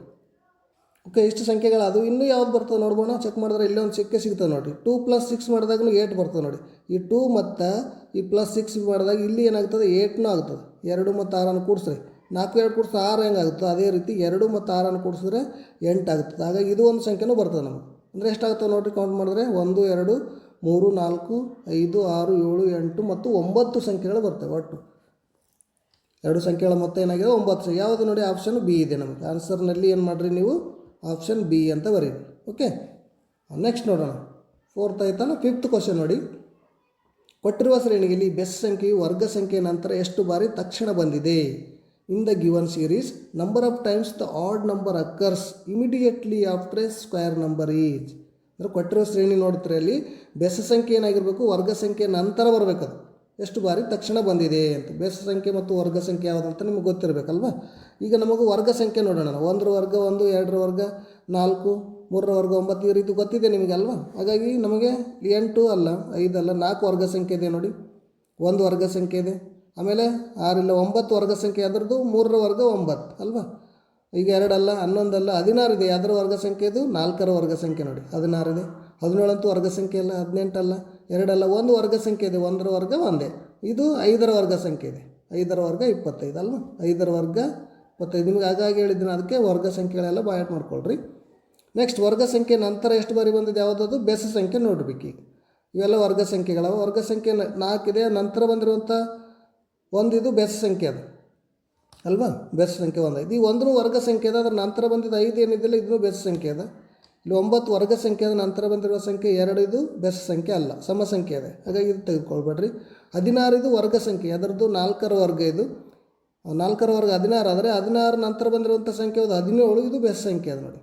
ಓಕೆ ಇಷ್ಟು ಸಂಖ್ಯೆಗಳು. ಅದು ಇನ್ನೂ ಯಾವ್ದು ಬರ್ತದೆ ನೋಡ್ಬೋಣ? ಚೆಕ್ ಮಾಡಿದ್ರೆ ಇಲ್ಲೇ ಒಂದು ಸಿಕ್ಕೇ ಸಿಗ್ತದೆ ನೋಡಿ. ಟೂ ಪ್ಲಸ್ ಸಿಕ್ಸ್ ಮಾಡಿದಾಗಲೂ ಏಟ್ ಬರ್ತದೆ ನೋಡಿ. ಈ ಟೂ ಮತ್ತು ಈ ಪ್ಲಸ್ ಸಿಕ್ಸ್ ಮಾಡಿದಾಗ ಇಲ್ಲಿ ಏನಾಗ್ತದೆ? ಏಟ್ನೂ ಆಗ್ತದೆ. ಎರಡು ಮತ್ತು ಆರನ್ನು ಕೂಡಿಸ್ರಿ ನಾಲ್ಕು, ಎರಡು ಕೂಡಿಸ್ರೆ ಆರು ಹೆಂಗಾಗುತ್ತೆ ಅದೇ ರೀತಿ ಎರಡು ಮತ್ತು ಆರನ್ನು ಕೂಡಿಸಿದ್ರೆ ಎಂಟು ಆಗ್ತದೆ. ಹಾಗಾಗಿ ಇದು ಒಂದು ಸಂಖ್ಯೆನೂ ಬರ್ತದೆ ನಮಗೆ. ಅಂದರೆ ಎಷ್ಟಾಗ್ತದೆ ನೋಡಿರಿ? ಕೌಂಟ್ ಮಾಡಿದ್ರೆ ಒಂದು, ಎರಡು ಮೂರು, ನಾಲ್ಕು, ಐದು, ಆರು, ಏಳು, ಎಂಟು ಮತ್ತು ಒಂಬತ್ತು ಸಂಖ್ಯೆಗಳು ಬರ್ತವೆ ಒಟ್ಟು. ಎರಡು ಸಂಖ್ಯೆಗಳ ಮೊತ್ತ ಏನಾಗಿದೆ? ಒಂಬತ್ತು ಸಂಖ್ಯೆ. ಯಾವುದು ನೋಡಿ? ಆಪ್ಷನ್ ಬಿ ಇದೆ ನಮಗೆ. ಆನ್ಸರ್ನಲ್ಲಿ ಏನು ಮಾಡಿರಿ ನೀವು? ಆಪ್ಷನ್ ಬಿ ಅಂತ ಬರೀರಿ. ಓಕೆ ನೆಕ್ಸ್ಟ್ ನೋಡೋಣ. ಫೋರ್ತ್ ಆಯ್ತಾನ ಫಿಫ್ತ್ ಕ್ವಶನ್ ನೋಡಿ. ಕೊಟ್ಟಿರುವ ಶ್ರೇಣಿಯಲ್ಲಿ ಬೆಸ್ಟ್ ಸಂಖ್ಯೆಯು ವರ್ಗ ಸಂಖ್ಯೆ ನಂತರ ಎಷ್ಟು ಬಾರಿ ತಕ್ಷಣ ಬಂದಿದೆ? In the given series number of times the odd number occurs immediately after a square number is ಅಂದರೆ ಕೊಟ್ಟಿರೋ ಶ್ರೇಣಿ ನೋಡಿದ್ರೆ ಅಲ್ಲಿ ಬೆಸ ಸಂಖ್ಯೆ ಏನಾಗಿರಬೇಕು, ವರ್ಗ ಸಂಖ್ಯೆ ನಂತರ ಬರಬೇಕದು. ಎಷ್ಟು ಬಾರಿ? ತಕ್ಷಣ ಬಂದಿದೆ ಅಂತ. ಬೆಸ ಸಂಖ್ಯೆ ಮತ್ತು ವರ್ಗ ಸಂಖ್ಯೆ ಯಾವುದು ಅಂತ ನಿಮಗೆ ಗೊತ್ತಿರಬೇಕಲ್ವಾ? ಈಗ ನಮಗೆ ವರ್ಗ ಸಂಖ್ಯೆ ನೋಡೋಣ ಒಂದರ ವರ್ಗ ಒಂದು, ಎರಡರ ವರ್ಗ ನಾಲ್ಕು, ಮೂರರ ವರ್ಗ ಒಂಬತ್ತು ಈ ರೀತಿ ಗೊತ್ತಿದೆ ನಿಮಗೆ ಅಲ್ವಾ? ಹಾಗಾಗಿ ನಮಗೆ ಎಂಟು ಅಲ್ಲ ಐದಲ್ಲ ನಾಲ್ಕು ವರ್ಗ ಸಂಖ್ಯೆ ಇದೆ ನೋಡಿ. ಒಂದು ವರ್ಗ ಸಂಖ್ಯೆ ಇದೆ. ಆಮೇಲೆ ಆರಿಲ್ಲ ಒಂಬತ್ತು ವರ್ಗ ಸಂಖ್ಯೆ ಅದರದ್ದು ಮೂರರ ವರ್ಗ ಒಂಬತ್ತು ಅಲ್ವಾ? ಈಗ ಎರಡಲ್ಲ, ಹನ್ನೊಂದಲ್ಲ, ಹದಿನಾರು ಇದೆ. ಅದರ ವರ್ಗ ಸಂಖ್ಯೆದು ನಾಲ್ಕರ ವರ್ಗ ಸಂಖ್ಯೆ ನೋಡಿ. ಹದಿನಾರು ಇದೆ. ಹದಿನೇಳಂತೂ ವರ್ಗ ಸಂಖ್ಯೆ ಅಲ್ಲ, ಹದಿನೆಂಟಲ್ಲ. ಎರಡಲ್ಲ, ಒಂದು ವರ್ಗ ಸಂಖ್ಯೆ ಇದೆ. ಒಂದರ ವರ್ಗ ಒಂದೇ. ಇದು ಐದರ ವರ್ಗ ಸಂಖ್ಯೆ ಇದೆ. ಐದರ ವರ್ಗ ಇಪ್ಪತ್ತೈದು, ಅಲ್ವ? ಐದರ ವರ್ಗ ಇಪ್ಪತ್ತೈದು. ನಿಮ್ಗೆ ಆಗಾಗ ಹೇಳಿದ್ದೀನಿ, ಅದಕ್ಕೆ ವರ್ಗ ಸಂಖ್ಯೆಗಳೆಲ್ಲ ಬಾಯಟ್ ಮಾಡ್ಕೊಳ್ರಿ. ನೆಕ್ಸ್ಟ್ ವರ್ಗ ಸಂಖ್ಯೆ ನಂತರ ಎಷ್ಟು ಬಾರಿ ಬಂದಿದೆ? ಯಾವುದದು? ಬೆಸ ಸಂಖ್ಯೆ ನೋಡ್ಬೇಕು ಈಗ. ಇವೆಲ್ಲ ವರ್ಗ ಸಂಖ್ಯೆಗಳವ. ವರ್ಗ ಸಂಖ್ಯೆ ನಾಲ್ಕಿದೆ ನಂತರ ಬಂದಿರುವಂಥ ಒಂದಿದು ಬೆಸ ಸಂಖ್ಯೆ ಅದು. ಅಲ್ವಾ? ಬೆಸ್ ಸಂಖ್ಯೆ ಒಂದು. ಈ ಒಂದೂ ವರ್ಗ ಸಂಖ್ಯೆ ಅದ ಅದ್ರ ನಂತರ ಬಂದಿದ್ದು ಐದು ಏನಿದೆಯಲ್ಲ ಇದನ್ನು ಬೆಸ್ ಸಂಖ್ಯೆ ಅದ. ಇಲ್ಲಿ ಒಂಬತ್ತು ವರ್ಗ ಸಂಖ್ಯೆ ಅದ, ನಂತರ ಬಂದಿರುವ ಸಂಖ್ಯೆ ಎರಡು, ಇದು ಬೆಸ್ ಸಂಖ್ಯೆ ಅಲ್ಲ, ಸಮ ಸಂಖ್ಯೆ ಇದೆ ಹಾಗಾಗಿ ಇದು ತೆಗೆದುಕೊಳ್ಬೇಡ್ರಿ. ಹದಿನಾರು, ಇದು ವರ್ಗ ಸಂಖ್ಯೆ, ಅದರದ್ದು ನಾಲ್ಕರ ವರ್ಗ ಇದು. ನಾಲ್ಕರ ವರ್ಗ ಹದಿನಾರು ಆದರೆ ಹದಿನಾರು ನಂತರ ಬಂದಿರುವಂಥ ಸಂಖ್ಯೆ ಅದು ಹದಿನೇಳು, ಇದು ಬೆಸ್ ಸಂಖ್ಯೆ ಅದು ನೋಡಿ.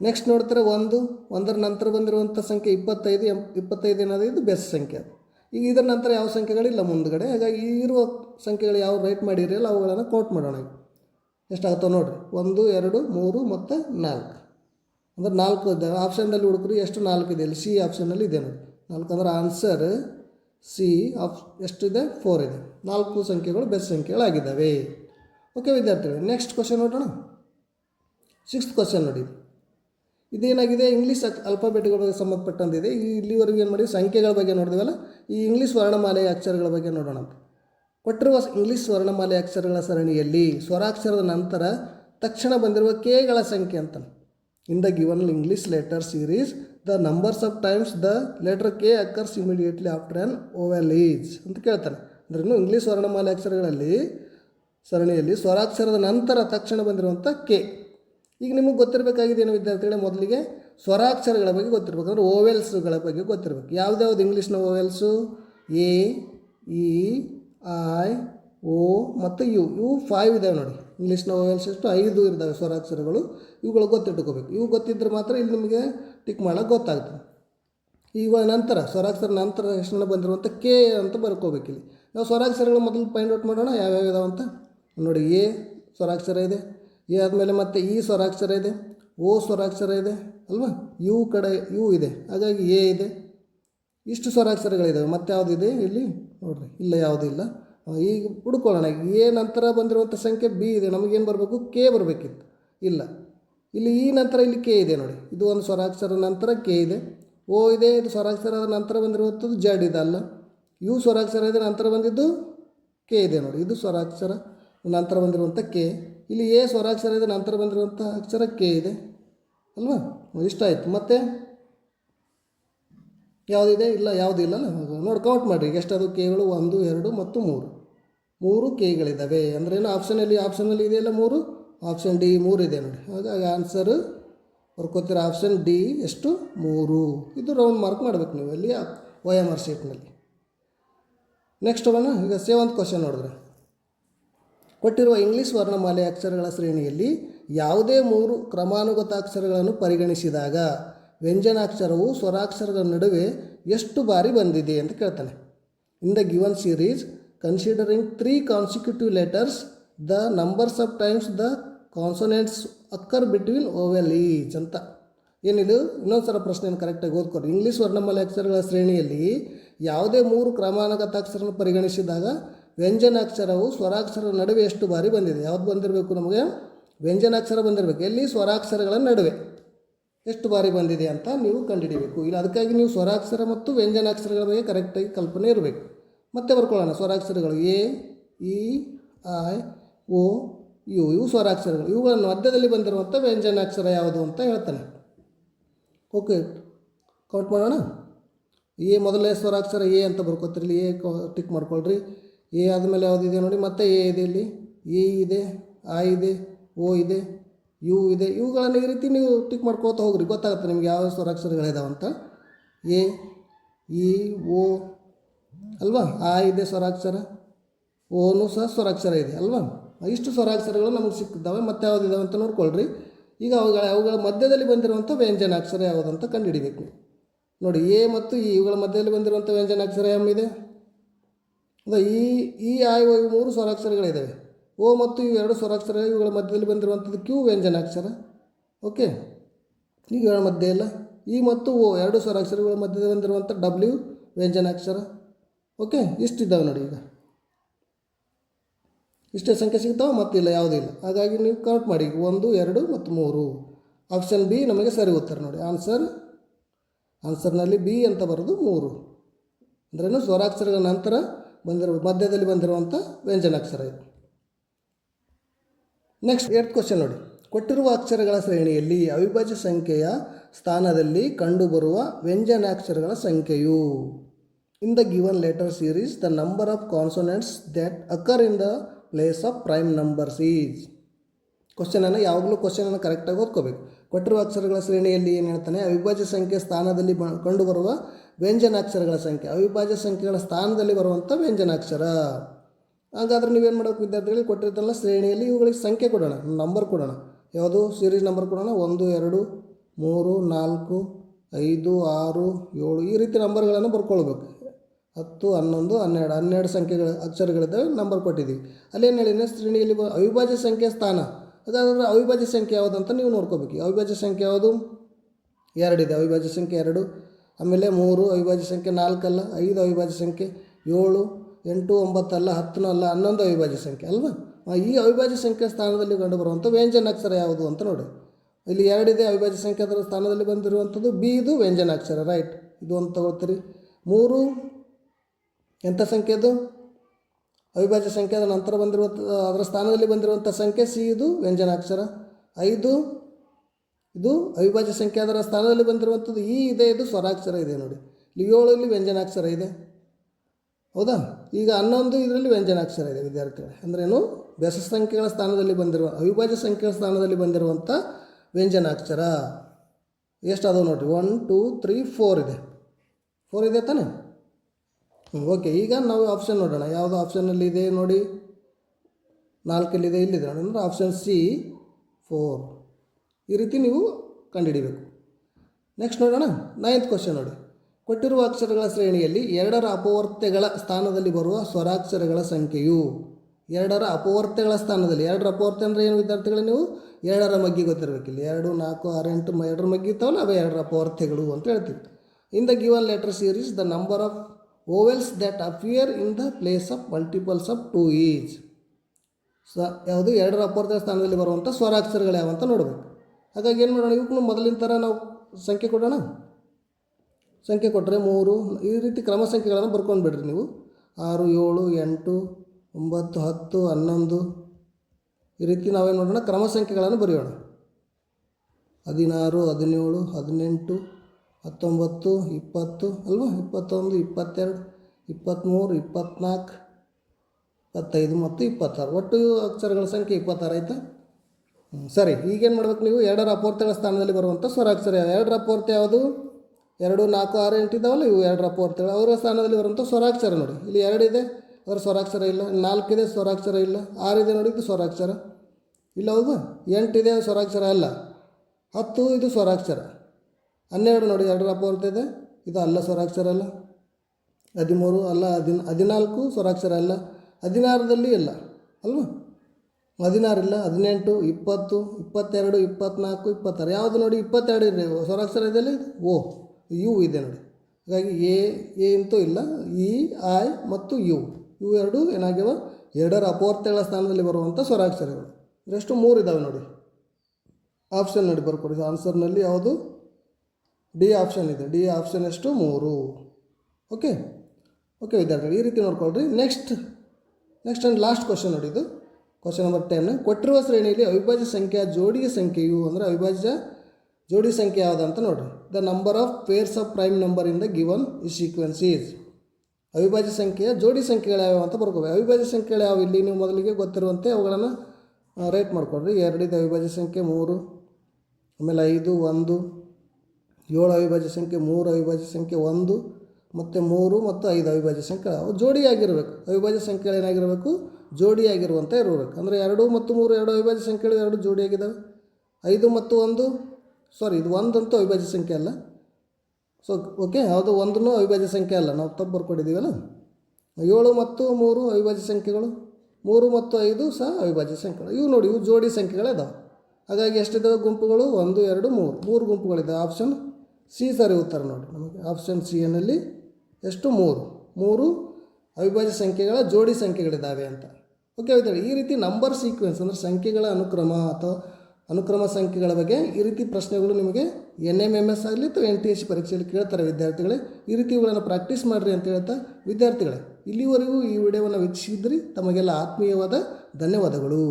ನೆಕ್ಸ್ಟ್ ನೋಡ್ತಾರೆ, ಒಂದು, ಒಂದರ ನಂತರ ಬಂದಿರುವಂಥ ಸಂಖ್ಯೆ ಇಪ್ಪತ್ತೈದು, ಎಂ, ಇಪ್ಪತ್ತೈದು ಏನಾದ ಇದು ಬೆಸ್ಟ್ ಸಂಖ್ಯೆ ಅದು. ಈಗ ಇದರ ನಂತರ ಯಾವ ಸಂಖ್ಯೆಗಳಿಲ್ಲ ಮುಂದುಗಡೆ. ಹಾಗಾಗಿ ಇರುವ ಸಂಖ್ಯೆಗಳು ಯಾವ ರೈಟ್ ಮಾಡಿರಲ್ಲ ಅವುಗಳನ್ನು ಕೋಟ್ ಮಾಡೋಣ ಎಷ್ಟಾಗುತ್ತೋ ನೋಡಿರಿ. ಒಂದು, ಎರಡು, ಮೂರು ಮತ್ತು ನಾಲ್ಕು. ಅಂದರೆ ನಾಲ್ಕು ಆಪ್ಷನ್ನಲ್ಲಿ ಹುಡುಕ್ರಿ, ಎಷ್ಟು ನಾಲ್ಕು ಇದೆ. ಅಲ್ಲಿ ಸಿ ಆಪ್ಷನ್ನಲ್ಲಿ ಇದೆ ನೋಡಿ ನಾಲ್ಕು ಅಂದ್ರೆ ಆನ್ಸರ್ ಸಿ ಆಪ್ ಇದೆ? ಫೋರ್ ಇದೆ. ನಾಲ್ಕು ಸಂಖ್ಯೆಗಳು ಬೆಸ್ಟ್ ಸಂಖ್ಯೆಗಳಾಗಿದ್ದಾವೆ. ಓಕೆ ವಿದ್ಯಾರ್ಥಿಗಳು ನೆಕ್ಸ್ಟ್ ಕ್ವಶನ್ ನೋಡೋಣ. ಸಿಕ್ಸ್ತ್ ಕ್ವಶನ್ ನೋಡಿ. ಇದೇನಾಗಿದೆ? ಇಂಗ್ಲೀಷ್ ಬಗ್ಗೆ ಸಂಬಂಧಪಟ್ಟಂತಿದೆ. ಇಲ್ಲಿವರೆಗೆ ಏನು ಮಾಡಿ ಸಂಖ್ಯೆಗಳ ಬಗ್ಗೆ ನೋಡಿದ್ವಲ್ಲ? ಈ ಇಂಗ್ಲೀಷ್ ವರ್ಣಮಾಲೆಯ ಅಕ್ಷರಗಳ ಬಗ್ಗೆ ನೋಡೋಣ. ಕೊಟ್ಟಿರುವ ಇಂಗ್ಲೀಷ್ ವರ್ಣಮಾಲೆ ಅಕ್ಷರಗಳ ಸರಣಿಯಲ್ಲಿ ಸ್ವರಾಕ್ಷರದ ನಂತರ ತಕ್ಷಣ ಬಂದಿರುವ ಕೆಗಳ ಸಂಖ್ಯೆ ಅಂತ in the given English letter series the numbers of times the letter K occurs immediately after an vowel is ಅಂತ ಕೇಳ್ತಾನೆ. ಅಂದ್ರೆ ಇಂಗ್ಲೀಷ್ ವರ್ಣಮಾಲೆ ಅಕ್ಷರಗಳಲ್ಲಿ ಸರಣಿಯಲ್ಲಿ ಸ್ವರಾಕ್ಷರದ ನಂತರ ತಕ್ಷಣ ಬಂದಿರುವಂಥ ಕೆ ಈಗ ನಿಮಗೆ ಗೊತ್ತಿರಬೇಕಾಗಿದೆ ಏನು ವಿದ್ಯಾರ್ಥಿಗಳೇ, ಮೊದಲಿಗೆ ಸ್ವರಾಕ್ಷರಗಳ ಬಗ್ಗೆ ಗೊತ್ತಿರಬೇಕು. ಅಂದರೆ ಓವೆಲ್ಸ್ಗಳ ಬಗ್ಗೆ ಗೊತ್ತಿರಬೇಕು. ಯಾವ್ದ್ಯಾವ್ದು ಇಂಗ್ಲೀಷ್ನ vowels? A, E, I, O ಮತ್ತು ಯು. ಇವು ಫೈವ್ ಇದಾವೆ ನೋಡಿ. ಇಂಗ್ಲೀಷ್ನ ಓವೆಲ್ಸ್ ಎಷ್ಟು? ಐದು ಇದ್ದಾವೆ ಸ್ವರಾಕ್ಷರಗಳು. ಇವುಗಳು ಗೊತ್ತಿಟ್ಕೋಬೇಕು ಇವು ಗೊತ್ತಿದ್ದರೆ ಮಾತ್ರ ಇಲ್ಲಿ ನಿಮಗೆ ಟಿಕ್ ಮಾಡೋಕೆ ಗೊತ್ತಾಗ್ತದೆ. ಈಗ ನಂತರ, ಸ್ವರಾಕ್ಷರ ನಂತರ ಎಷ್ಟು ಬಂದಿರುವಂಥ ಕೆ ಅಂತ ಬರ್ಕೋಬೇಕು ಇಲ್ಲಿ. ನಾವು ಸ್ವರಾಕ್ಷರಗಳು ಮೊದಲು ಫೈಂಡ್ ಔಟ್ ಮಾಡೋಣ, ಯಾವ್ಯಾವ ಇದಾವಂತ ನೋಡಿ, ಎ ಸ್ವರಾಕ್ಷರ ಇದೆ. ಎ ಆದಮೇಲೆ ಮತ್ತೆ ಇ ಸ್ವರಾಕ್ಷರ ಇದೆ. ಓ ಸ್ವರಾಕ್ಷರ ಇದೆ ಅಲ್ವಾ? ಯು ಕಡೆ ಯು ಇದೆ. ಹಾಗಾಗಿ ಎ ಇದೆ. ಇಷ್ಟು ಸ್ವರಾಕ್ಷರಗಳಿದ್ದಾವೆ ಮತ್ತೆ ಯಾವುದಿದೆ ಇಲ್ಲಿ? ನೋಡ್ರಿ. ಇಲ್ಲ, ಯಾವುದೂ ಇಲ್ಲ. ಈಗ ಹುಡುಕೋಣ ಎ ನಂತರ ಬಂದಿರುವಂಥ ಸಂಖ್ಯೆ ಬಿ ಇದೆ. ನಮಗೇನು ಬರಬೇಕು? ಕೆ ಬರಬೇಕಿತ್ತು. ಇಲ್ಲ. ಇಲ್ಲಿ ಈ ನಂತರ ಇಲ್ಲಿ ಕೆ ಇದೆ ನೋಡಿ. ಇದು ಒಂದು ಸ್ವರಾಕ್ಷರ ನಂತರ ಕೆ ಇದೆ. ಓ ಇದೆ. ಇದು ಸ್ವರಾಕ್ಷರದ ನಂತರ ಬಂದಿರುವಂಥದ್ದು ಜಡ್ ಇದೆ ಅಲ್ಲ. ಯು ಸ್ವರಾಕ್ಷರ ಇದೆ. ನಂತರ ಬಂದಿದ್ದು ಕೆ ಇದೆ ನೋಡಿ. ಇದು ಸ್ವರಾಕ್ಷರ ನಂತರ ಬಂದಿರುವಂಥ ಕೆ. ಇಲ್ಲಿ ಎ ಸ್ವರಾಕ್ಷರ ಇದೆ, ನಂತರ ಬಂದಿರುವಂಥ ಅಕ್ಷರ ಕೆ ಇದೆ. ಅಲ್ವಾ? ಇಷ್ಟ ಆಯಿತು. ಮತ್ತು? ಯಾವುದಿದೆ? ಇಲ್ಲ, ಯಾವುದೂ ಇಲ್ಲ. ನೋಡಿ ಕೌಂಟ್ ಮಾಡಿರಿ. ಎಷ್ಟದು? ಕೆಗಳು ಒಂದು, ಎರಡು ಮತ್ತು ಮೂರು. ಮೂರು ಕೆಗಳಿದ್ದಾವೆ ಅಂದರೆ ಏನು? ಆಪ್ಷನಲ್ಲಿ ಆಪ್ಷನಲ್ಲಿ ಇದೆಯಲ್ಲ ಮೂರು? ಆಪ್ಷನ್ ಡಿ ಮೂರು ಇದೆ ನೋಡಿ. ಹಾಗಾಗಿ ಆನ್ಸರು ಬರ್ಕೋತೀರ. ಆಪ್ಷನ್ ಡಿ ಎಷ್ಟು? ಮೂರು. ಇದು ರೌಂಡ್ ಮಾರ್ಕ್ ಮಾಡಬೇಕು ನೀವು. ಅಲ್ಲಿ ವೈ ಎಂ ಆರ್ ಶೀಟ್ನಲ್ಲಿ ನೆಕ್ಸ್ಟ್ ಹೋಗೋಣ ಈಗ ಸೇವಂತ್ ಕ್ವಶನ್ ನೋಡಿದ್ರೆ. ಕೊಟ್ಟಿರುವ ಇಂಗ್ಲಿಷ್ ವರ್ಣಮಾಲೆ ಅಕ್ಷರಗಳ ಶ್ರೇಣಿಯಲ್ಲಿ ಯಾವುದೇ ಮೂರು ಕ್ರಮಾನುಗತ ಅಕ್ಷರಗಳನ್ನು ಪರಿಗಣಿಸಿದಾಗ ವ್ಯಂಜನಾಕ್ಷರವು ಸ್ವರಾಕ್ಷರಗಳ ನಡುವೆ ಎಷ್ಟು ಬಾರಿ ಬಂದಿದೆ ಅಂತ ಕೇಳ್ತಾನೆ. In the given series considering three consecutive letters the numbers of times the consonants occur between vowel each ಅಂತ. ಏನಿದು? ಇನ್ನೊಂದು ಸಲ ಪ್ರಶ್ನೆಯನ್ನು ಕರೆಕ್ಟಾಗಿ ಓದ್ಕೊಡಿ ಇಂಗ್ಲೀಷ್ ವರ್ಣಮಾಲೆ ಅಕ್ಷರಗಳ ಶ್ರೇಣಿಯಲ್ಲಿ ಯಾವುದೇ ಮೂರು ಕ್ರಮಾನುಗತ ಅಕ್ಷರನ್ನು ಪರಿಗಣಿಸಿದಾಗ ವ್ಯಂಜನಾಕ್ಷರವು ಸ್ವರಾಕ್ಷರ ನಡುವೆ ಎಷ್ಟು ಬಾರಿ ಬಂದಿದೆ? ಯಾವ್ದು ಬಂದಿರಬೇಕು ನಮಗೆ? ವ್ಯಂಜನಾಕ್ಷರ ಬಂದಿರಬೇಕು. ಎಲ್ಲಿ? ಸ್ವರಾಕ್ಷರಗಳ ನಡುವೆ. ಎಷ್ಟು ಬಾರಿ ಬಂದಿದೆ ಅಂತ ನೀವು ಕಂಡುಹಿಡಿಬೇಕು. ಇಲ್ಲ, ಅದಕ್ಕಾಗಿ ನೀವು ಸ್ವರಾಕ್ಷರ ಮತ್ತು ವ್ಯಂಜನಾಕ್ಷರಗಳ ಬಗ್ಗೆ ಕರೆಕ್ಟಾಗಿ ಕಲ್ಪನೆ ಇರಬೇಕು. ಮತ್ತೆ ಬರ್ಕೊಳ್ಳೋಣ. ಸ್ವರಾಕ್ಷರಗಳು A, E, I, O, U, ಇವು ಸ್ವರಾಕ್ಷರಗಳು. ಇವುಗಳನ್ನು ಮಧ್ಯದಲ್ಲಿ ಬಂದಿರುವಂಥ ವ್ಯಂಜನಾಕ್ಷರ ಯಾವುದು ಅಂತ ಹೇಳ್ತಾನೆ. ಓಕೆ ಕೌಂಟ್ ಮಾಡೋಣ. ಎ ಮೊದಲನೇ ಸ್ವರಾಕ್ಷರ, ಎ ಅಂತ ಬರ್ಕೋತಿರಲಿ ಎ ಟಿಕ್ ಮಾಡ್ಕೊಳ್ರಿ. ಎ ಆದಮೇಲೆ ಯಾವುದಿದೆ ನೋಡಿ, ಮತ್ತೆ ಎ ಇದೆ ಇಲ್ಲಿ. ಎ ಇದೆ, ಆ ಇದೆ, ಓ ಇದೆ, ಯು ಇದೆ. ಇವುಗಳನ್ನು ಈ ರೀತಿ ನೀವು ಟಿಕ್ ಮಾಡ್ಕೋತ ಹೋಗ್ರಿ. ಗೊತ್ತಾಗುತ್ತೆ ನಿಮ್ಗೆ ಯಾವ ಸ್ವರಾಕ್ಷರಗಳಿದಾವಂತ ಎ, ಇ, ಓ, ಅಲ್ವಾ? ಆ ಇದೆ ಸ್ವರಾಕ್ಷರ, ಓನು ಸಹ ಸ್ವರಾಕ್ಷರ ಇದೆ, ಅಲ್ವಾ? ಇಷ್ಟು ಸ್ವರಾಕ್ಷರಗಳು ನಮಗೆ ಸಿಕ್ಕಿದ್ದಾವೆ. ಮತ್ತೆ ಯಾವುದಿದಾವೆ ಅಂತ ನೋಡ್ಕೊಳ್ರಿ. ಈಗ ಅವುಗಳ ಅವುಗಳ ಮಧ್ಯದಲ್ಲಿ ಬಂದಿರುವಂಥ ವ್ಯಂಜನಾಕ್ಷರ ಯಾವುದಂತ ಕಂಡುಹಿಡಿಬೇಕು ನೋಡಿ, ಎ ಮತ್ತು ಇ ಇವುಗಳ ಮಧ್ಯದಲ್ಲಿ ಬಂದಿರುವಂಥ ವ್ಯಂಜನಾಕ್ಷರ ಎಂ ಇದೆ. ಅದ ಈ ಈ ಆಯ ಇವು ಮೂರು ಸ್ವರಾಕ್ಷರಗಳಿದ್ದಾವೆ ಓ ಮತ್ತು ಇವು ಎರಡು ಸ್ವರಾಕ್ಷರ, ಇವುಗಳ ಮಧ್ಯದಲ್ಲಿ ಬಂದಿರುವಂಥದ್ದು ಕ್ಯೂ ವ್ಯಂಜನಾಕ್ಷರ. ಓಕೆ? ಇವುಗಳ ಮಧ್ಯೆ ಇಲ್ಲ ಈ ಮತ್ತು ಓ ಎರಡು ಸ್ವರಾಕ್ಷರಗಳ ಮಧ್ಯದಲ್ಲಿ ಬಂದಿರುವಂಥ ಡಬ್ಲ್ಯೂ ವ್ಯಂಜನಾಕ್ಷರ. ಓಕೆ? ಇಷ್ಟಿದ್ದಾವೆ ನೋಡಿ ಈಗ. ಇಷ್ಟೇ ಸಂಖ್ಯೆ ಸಿಗ್ತಾವೆ ಇಲ್ಲ, ಯಾವುದೂ ಇಲ್ಲ. ಹಾಗಾಗಿ ನೀವು ಕೌಂಟ್ ಮಾಡಿ. ಒಂದು, ಎರಡು ಮತ್ತು ಮೂರು. ಆಪ್ಷನ್ ಬಿ ನಮಗೆ ಸರಿ ಉತ್ತರ ನೋಡಿ. ಆನ್ಸರ್ ಆನ್ಸರ್ನಲ್ಲಿ ಬಿ ಅಂತ ಬರೋದು ಮೂರು. ಅಂದ್ರೇನು ಸ್ವರಾಕ್ಷರಗಳ ನಂತರ ಬಂದಿರೋ ಮಧ್ಯದಲ್ಲಿ ಬಂದಿರುವಂಥ ವ್ಯಂಜನಾಕ್ಷರ ಇದು. ನೆಕ್ಸ್ಟ್ ಏಟ್ ಕ್ವಶನ್ ನೋಡಿ. ಕೊಟ್ಟಿರುವ ಅಕ್ಷರಗಳ ಶ್ರೇಣಿಯಲ್ಲಿ ಅವಿಭಾಜ್ಯ ಸಂಖ್ಯೆಯ ಸ್ಥಾನದಲ್ಲಿ ಕಂಡುಬರುವ ವ್ಯಂಜನಾಕ್ಷರಗಳ ಸಂಖ್ಯೆಯು. In the given letter series the number of consonants that occur in the place of prime numbers is ಕ್ವಶನನ್ನು ಯಾವಾಗಲೂ ಕ್ವಶನನ್ನು ಕರೆಕ್ಟಾಗಿ ಓದ್ಕೋಬೇಕು. ಕೊಟ್ಟಿರುವ ಅಕ್ಷರಗಳ ಶ್ರೇಣಿಯಲ್ಲಿ ಏನು ಹೇಳ್ತಾನೆ? ಅವಿಭಾಜ್ಯ ಸಂಖ್ಯೆ ಸ್ಥಾನದಲ್ಲಿ ಬ, ಕಂಡುಬರುವ ವ್ಯಂಜನಾಕ್ಷರಗಳ ಸಂಖ್ಯೆ, ಅವಿಭಾಜ್ಯ ಸಂಖ್ಯೆಗಳ ಸ್ಥಾನದಲ್ಲಿ ಬರುವಂಥ ವ್ಯಂಜನಾಕ್ಷರ. ಹಾಗಾದ್ರೆ ನೀವೇನು ಮಾಡಬೇಕು ವಿದ್ಯಾರ್ಥಿಗಳಿಗೆ ಕೊಟ್ಟಿರ್ತಲ್ಲ ಶ್ರೇಣಿಯಲ್ಲಿ ಇವುಗಳಿಗೆ ಸಂಖ್ಯೆ ಕೊಡೋಣ, ನಂಬರ್ ಕೊಡೋಣ. ಯಾವುದು? ಸೀರೀಸ್ ನಂಬರ್ ಕೊಡೋಣ. ಒಂದು, ಎರಡು, ಮೂರು, ನಾಲ್ಕು, ಐದು, ಆರು, ಏಳು, ಈ ರೀತಿ ನಂಬರ್ಗಳನ್ನು ಬರ್ಕೊಳ್ಬೇಕು. ಹತ್ತು, ಹನ್ನೊಂದು, ಹನ್ನೆರಡು ಹನ್ನೆರಡು ಸಂಖ್ಯೆಗಳ ಅಕ್ಷರಗಳಿದ್ದಾವೆ ನಂಬರ್ ಕೊಟ್ಟಿದ್ದೀವಿ. ಅಲ್ಲೇನು ಹೇಳಿದ್ರೆ ಶ್ರೇಣಿಯಲ್ಲಿ ಅವಿಭಾಜ್ಯ ಸಂಖ್ಯೆ ಸ್ಥಾನ. ಹಾಗಾದ್ರೆ ಅವಿಭಾಜ್ಯ ಸಂಖ್ಯೆ ಯಾವುದಂತ ನೀವು ನೋಡ್ಕೋಬೇಕು. ಅವಿಭಾಜ್ಯ ಸಂಖ್ಯೆ ಯಾವುದು? ಎರಡಿದೆ ಅವಿಭಾಜ್ಯ ಸಂಖ್ಯೆ ಎರಡು ಆಮೇಲೆ ಮೂರು ಅವಿಭಾಜ್ಯ ಸಂಖ್ಯೆ ನಾಲ್ಕಲ್ಲ, ಐದು ಅವಿಭಾಜ್ಯ ಸಂಖ್ಯೆ, ಏಳು, ಎಂಟು, ಒಂಬತ್ತಲ್ಲ ಹತ್ತನೂ ಅಲ್ಲ ಹನ್ನೊಂದು ಅವಿಭಾಜ್ಯ ಸಂಖ್ಯೆ, ಅಲ್ವಾ? ಈ ಅವಿಭಾಜ್ಯ ಸಂಖ್ಯೆ ಸ್ಥಾನದಲ್ಲಿ ಕಂಡುಬರುವಂಥ ವ್ಯಂಜನಾಕ್ಷರ ಯಾವುದು ಅಂತ ನೋಡಿ. ಇಲ್ಲಿ ಎರಡಿದೆ ಅವಿಭಾಜ್ಯ ಸಂಖ್ಯೆ ಅದರ ಸ್ಥಾನದಲ್ಲಿ ಬಂದಿರುವಂಥದ್ದು, ಬಿ ಇದು ವ್ಯಂಜನಾಕ್ಷರ, ರೈಟ್. ಇದು ಅಂತ ತಗೊಳ್ತೀರಿ. ಮೂರು, ಎಂಥ ಸಂಖ್ಯೆ ಅದು? ಅವಿಭಾಜ್ಯ ಸಂಖ್ಯೆ ಅದರ ನಂತರ ಬಂದಿರುವಂಥ, ಅದರ ಸ್ಥಾನದಲ್ಲಿ ಬಂದಿರುವಂಥ ಸಂಖ್ಯೆ ಸಿ ಇದು ವ್ಯಂಜನಾಕ್ಷರ. ಐದು ಇದು ಅವಿಭಾಜ್ಯ ಸಂಖ್ಯೆ ಅದರ ಸ್ಥಾನದಲ್ಲಿ ಬಂದಿರುವಂಥದ್ದು. ಈ ಇದೆ, ಇದು ಸ್ವರಾಕ್ಷರ ಇದೆ ನೋಡಿ. ಇಲ್ಲಿ ಏಳು ಇಲ್ಲಿ ವ್ಯಂಜನಾಕ್ಷರ ಇದೆ. ಹೌದಾ? ಈಗ ಹನ್ನೊಂದು ಇದರಲ್ಲಿ ವ್ಯಂಜನಾಕ್ಷರ ಇದೆ, ವಿದ್ಯಾರ್ಥಿಗಳೇ. ಅಂದ್ರೇನು ಬೆಸ ಸಂಖ್ಯೆಗಳ ಸ್ಥಾನದಲ್ಲಿ ಬಂದಿರುವ, ಅವಿಭಾಜ್ಯ ಸಂಖ್ಯೆಗಳ ಸ್ಥಾನದಲ್ಲಿ ಬಂದಿರುವಂಥ ವ್ಯಂಜನಾಕ್ಷರ. ಎಷ್ಟು ಅದಾವೆ ನೋಡಿರಿ? ಒನ್ ಟೂ ತ್ರೀ ಫೋರ್ ಇದೆ. ಫೋರ್ ಇದೆ ತಾನೆ? ಓಕೆ ಈಗ ನಾವು ಆಪ್ಷನ್ ನೋಡೋಣ. ಯಾವುದು ಆಪ್ಷನಲ್ಲಿ ಇದೆ ನೋಡಿ? ನಾಲ್ಕಲ್ಲಿದೆ, ಇಲ್ಲಿದೆ ನೋಡಿ ಅಂದರೆ ಆಪ್ಷನ್ ಸಿ ಫೋರ್ ಈ ರೀತಿ ನೀವು ಕಂಡುಹಿಡಿಬೇಕು. ನೆಕ್ಸ್ಟ್ ನೋಡೋಣ ನೈನ್ತ್ ಕ್ವಶನ್ ನೋಡಿ. ಕೊಟ್ಟಿರುವ ಅಕ್ಷರಗಳ ಶ್ರೇಣಿಯಲ್ಲಿ ಎರಡರ ಅಪವರ್ತೆಗಳ ಸ್ಥಾನದಲ್ಲಿ ಬರುವ ಸ್ವರಾಕ್ಷರಗಳ ಸಂಖ್ಯೆಯು. ಎರಡರ ಅಪವರ್ತೆಗಳ ಸ್ಥಾನದಲ್ಲಿ, ಎರಡರ ಅಪವರ್ತೆ ಅಂದರೆ ಏನು ವಿದ್ಯಾರ್ಥಿಗಳು ನೀವು? ಎರಡರ ಮಗ್ಗಿ ಗೊತ್ತಿರಬೇಕಿಲ್ಲ. ಎರಡು, ನಾಲ್ಕು, ಆರು, ಎಂಟು ಎರಡರ ಮಗ್ಗಿ ಇರ್ತಾವಲ್ಲ, ಅವೇ ಎರಡರ ಅಪವರ್ತೆಗಳು ಅಂತ ಹೇಳ್ತೀವಿ. In the given letter series the number of vowels that appear in the place of multiples of two is ಸ ಯಾವುದು? ಎರಡರ ಅಪವರ್ತೆಗಳ ಸ್ಥಾನದಲ್ಲಿ ಬರುವಂಥ ಸ್ವರಾಕ್ಷರಗಳು ಯಾವಂತ ನೋಡಬೇಕು. ಹಾಗಾಗಿ ಏನು ಮಾಡೋಣ ಇವಕ್ಕೂ ಮೊದಲಿನ ಥರ ನಾವು ಸಂಖ್ಯೆ ಕೊಡೋಣ. ಸಂಖ್ಯೆ ಕೊಟ್ಟರೆ ಮೂರು. ಈ ರೀತಿ ಕ್ರಮ ಸಂಖ್ಯೆಗಳನ್ನು ಬರ್ಕೊಂಡು ಬಿಡ್ರಿ ನೀವು. ಆರು, ಏಳು, ಎಂಟು, ಒಂಬತ್ತು, ಹತ್ತು, ಹನ್ನೊಂದು. ಈ ರೀತಿ ನಾವೇನು ಮಾಡೋಣ, ಕ್ರಮ ಸಂಖ್ಯೆಗಳನ್ನು ಬರೆಯೋಣ. ಹದಿನಾರು, ಹದಿನೇಳು, ಹದಿನೆಂಟು, ಹತ್ತೊಂಬತ್ತು, ಇಪ್ಪತ್ತು, ಅಲ್ವಾ? ಇಪ್ಪತ್ತೊಂದು, ಇಪ್ಪತ್ತೆರಡು ಇಪ್ಪತ್ತ್ಮೂರು ಇಪ್ಪತ್ತ್ನಾಲ್ಕು ಇಪ್ಪತ್ತೈದು ಮತ್ತು ಇಪ್ಪತ್ತಾರು. ಒಟ್ಟು ಅಕ್ಷರಗಳ ಸಂಖ್ಯೆ ಇಪ್ಪತ್ತಾರು, ಆಯಿತಾ? ಸರಿ. ಈಗೇನು ಮಾಡ್ಬೇಕು ನೀವು? ಎರಡರ ಅಪವರ್ತ್ಯಗಳ ಸ್ಥಾನದಲ್ಲಿ ಬರುವಂಥ ಸ್ವರಾಕ್ಷರ? ಎರಡರ ಅಪವರ್ತ್ಯ ಯಾವುದು? ಎರಡು, ನಾಲ್ಕು, ಆರು, ಎಂಟು ಇದ್ದಾವಲ್ಲ ಇವು ಎರಡರ ಅಪವರ್ತ್ಯಗಳು ಅವರ ಸ್ಥಾನದಲ್ಲಿ ಬರುವಂಥ ಸ್ವರಾಕ್ಷರ ನೋಡಿ. ಇಲ್ಲಿ ಎರಡಿದೆ ಅದರ ಸ್ವರಾಕ್ಷರ ಇಲ್ಲ. ನಾಲ್ಕಿದೆ ಸ್ವರಾಕ್ಷರ ಇಲ್ಲ. ಆರಿದೆ ನೋಡಿ, ಇದು ಸ್ವರಾಕ್ಷರ ಇಲ್ಲ ಹೌದು ಎಂಟಿದೆ ಸ್ವರಾಕ್ಷರ ಅಲ್ಲ. ಹತ್ತು, ಇದು ಸ್ವರಾಕ್ಷರ ಹನ್ನೆರಡು ನೋಡಿ, ಎರಡರ ಅಪವರ್ತ್ಯ ಇದೆ. ಇದು ಅಲ್ಲ ಸ್ವರಾಕ್ಷರ ಅಲ್ಲ. ಹದಿಮೂರು ಅಲ್ಲ, ಹದಿನ, ಹದಿನಾಲ್ಕು ಸ್ವರಾಕ್ಷರ ಅಲ್ಲ. ಹದಿನಾರರಲ್ಲಿ ಇಲ್ಲ. ಅಲ್ವಾ? ಹದಿನಾರು ಇಲ್ಲ ಹದಿನೆಂಟು, ಇಪ್ಪತ್ತು, ಇಪ್ಪತ್ತೆರಡು ಇಪ್ಪತ್ತ್ನಾಲ್ಕು ಇಪ್ಪತ್ತಾರು. ಯಾವುದು ನೋಡಿ, ಇಪ್ಪತ್ತೆರಡು ಇದೆ ಸ್ವರಾಕ್ಷರ ಇದೆಯಲ್ಲ ಇದು ಓ, ಯು ಇದೆ ನೋಡಿ. ಹಾಗಾಗಿ ಎ ಎ ಅಂತೂ ಇಲ್ಲ. ಇ, ಐ ಮತ್ತು ಯು. ಇವು ಎರಡು ಏನಾಗ್ಯಾವ? ಎರಡರ ಅಪವರ್ತಗಳ ಸ್ಥಾನದಲ್ಲಿ ಬರುವಂಥ ಸ್ವರಾಕ್ಷರಗಳು. ಎಷ್ಟು ಮೂರು ಇದ್ದಾವೆ ನೋಡಿ. ಆಪ್ಷನ್ ನೋಡಿ ಬರ್ಕೊಡಿ. ಆನ್ಸರ್ನಲ್ಲಿ ಯಾವುದು? ಡಿ ಆಪ್ಷನ್ ಇದೆ. ಡಿ ಆಪ್ಷನ್ ಎಷ್ಟು? ಮೂರು. ಓಕೆ? ಓಕೆ ವಿದ್ಯಾರ್ಥಿಗಳು, ಈ ರೀತಿ ನೋಡ್ಕೊಳ್ರಿ. Next next and last question ನೋಡಿ ಇದು. ಕ್ವಶನ್ ನಂಬರ್ ಟೆನ್ ಕೊಟ್ಟಿರುವ ಶ್ರೇಣಿಯಲ್ಲಿ ಅವಿಭಾಜ್ಯ ಸಂಖ್ಯೆಯ ಜೋಡಿಗೆ ಸಂಖ್ಯೆಯು ಅಂದರೆ ಅವಿಭಾಜ್ಯ ಜೋಡಿ ಸಂಖ್ಯೆ ಯಾವುದು ಅಂತ ನೋಡಿರಿ. The number of pairs of prime number in the given ಈ ಸೀಕ್ವೆನ್ಸ್ ಈಸ್ ಅವಿಭಾಜ್ಯ ಸಂಖ್ಯೆಯ, ಜೋಡಿ ಸಂಖ್ಯೆಗಳು ಯಾವ್ಯಾವ ಅಂತ ಬರ್ಕೋಬೇಕು. ಅವಿಭಾಜ್ಯ ಸಂಖ್ಯೆಗಳು ಯಾವ ಇಲ್ಲಿ ನೀವು ಮೊದಲಿಗೆ ಗೊತ್ತಿರುವಂತೆ ಅವುಗಳನ್ನು ರೇಟ್ ಮಾಡಿಕೊಡ್ರಿ. ಎರಡಿದೆ ಅವಿಭಾಜ್ಯ ಸಂಖ್ಯೆ ಮೂರು, ಆಮೇಲೆ ಐದು, ಒಂದು, ಏಳು ಅವಿಭಾಜ್ಯ ಸಂಖ್ಯೆ ಮೂರು, ಅವಿಭಾಜ್ಯ ಸಂಖ್ಯೆ ಒಂದು, ಮತ್ತು ಮೂರು, ಮತ್ತು ಐದು ಅವಿಭಾಜ್ಯ ಸಂಖ್ಯೆ ಅವು ಜೋಡಿಯಾಗಿರಬೇಕು. ಅವಿಭಾಜ್ಯ ಸಂಖ್ಯೆಗಳು ಏನಾಗಿರಬೇಕು ಜೋಡಿಯಾಗಿರುವಂಥ ಇರಬೇಕು ಅಂದರೆ ಎರಡು ಮತ್ತು ಮೂರು ಎರಡು ಅವಿಭಾಜ್ಯ ಸಂಖ್ಯೆಗಳು ಎರಡು ಜೋಡಿಯಾಗಿದ್ದಾವೆ. ಐದು ಮತ್ತು ಒಂದು ಸಾರಿ ಇದು ಒಂದಂತೂ ಅವಿಭಾಜ್ಯ ಸಂಖ್ಯೆ ಅಲ್ಲ. ಸೊ ಓಕೆ ಯಾವುದು ಒಂದೂ ಅವಿಭಾಜ್ಯ ಸಂಖ್ಯೆ ಅಲ್ಲ. ನಾವು ತಪ್ಪು ಬರ್ಕೊಂಡಿದ್ದೀವಲ್ಲ? ಏಳು ಮತ್ತು ಮೂರು ಅವಿಭಾಜ್ಯ ಸಂಖ್ಯೆಗಳು. ಮೂರು ಮತ್ತು ಐದು ಸಹ ಅವಿಭಾಜ್ಯ ಸಂಖ್ಯೆಗಳು. ಇವು ನೋಡಿ, ಇವು ಜೋಡಿ ಸಂಖ್ಯೆಗಳಿದಾವೆ. ಹಾಗಾಗಿ ಎಷ್ಟಿದ್ದಾವೆ ಗುಂಪುಗಳು? ಒಂದು, ಎರಡು, ಮೂರು. ಮೂರು ಗುಂಪುಗಳಿದ್ದಾವೆ. ಆಪ್ಷನ್ ಸಿ ಸರಿ ಉತ್ತರ ನೋಡಿ ನಮಗೆ. ಆಪ್ಷನ್ ಸಿ ಎನ್ನಲ್ಲಿ ಎಷ್ಟು? ಮೂರು. ಮೂರು ಅವಿಭಾಜ್ಯ ಸಂಖ್ಯೆಗಳ ಜೋಡಿ ಸಂಖ್ಯೆಗಳಿದ್ದಾವೆ ಅಂತ. ಓಕೆ ಆಯ್ತು ಈ ರೀತಿ ನಂಬರ್ ಸೀಕ್ವೆನ್ಸ್ ಅಂದರೆ ಸಂಖ್ಯೆಗಳ ಅನುಕ್ರಮ ಅಥವಾ ಅನುಕ್ರಮ ಸಂಖ್ಯೆಗಳ ಬಗ್ಗೆ ಈ ರೀತಿ ಪ್ರಶ್ನೆಗಳು ನಿಮಗೆ ಎನ್ ಎಂ ಎಂ ಎಸ್ ಆಗಲಿ ಅಥವಾ ಎನ್ ಟಿ ಎಸ್ ಪರೀಕ್ಷೆಯಲ್ಲಿ ಕೇಳ್ತಾರೆ ವಿದ್ಯಾರ್ಥಿಗಳೇ. ಈ ರೀತಿ ಇವುಗಳನ್ನು ಪ್ರಾಕ್ಟೀಸ್ ಮಾಡಿರಿ ಅಂತ ಹೇಳ್ತಾ ವಿದ್ಯಾರ್ಥಿಗಳೇ, ಇಲ್ಲಿವರೆಗೂ ಈ ವಿಡಿಯೋವನ್ನು ವೀಕ್ಷಿಸಿದ್ರಿ. ತಮಗೆಲ್ಲ ಆತ್ಮೀಯವಾದ ಧನ್ಯವಾದಗಳು.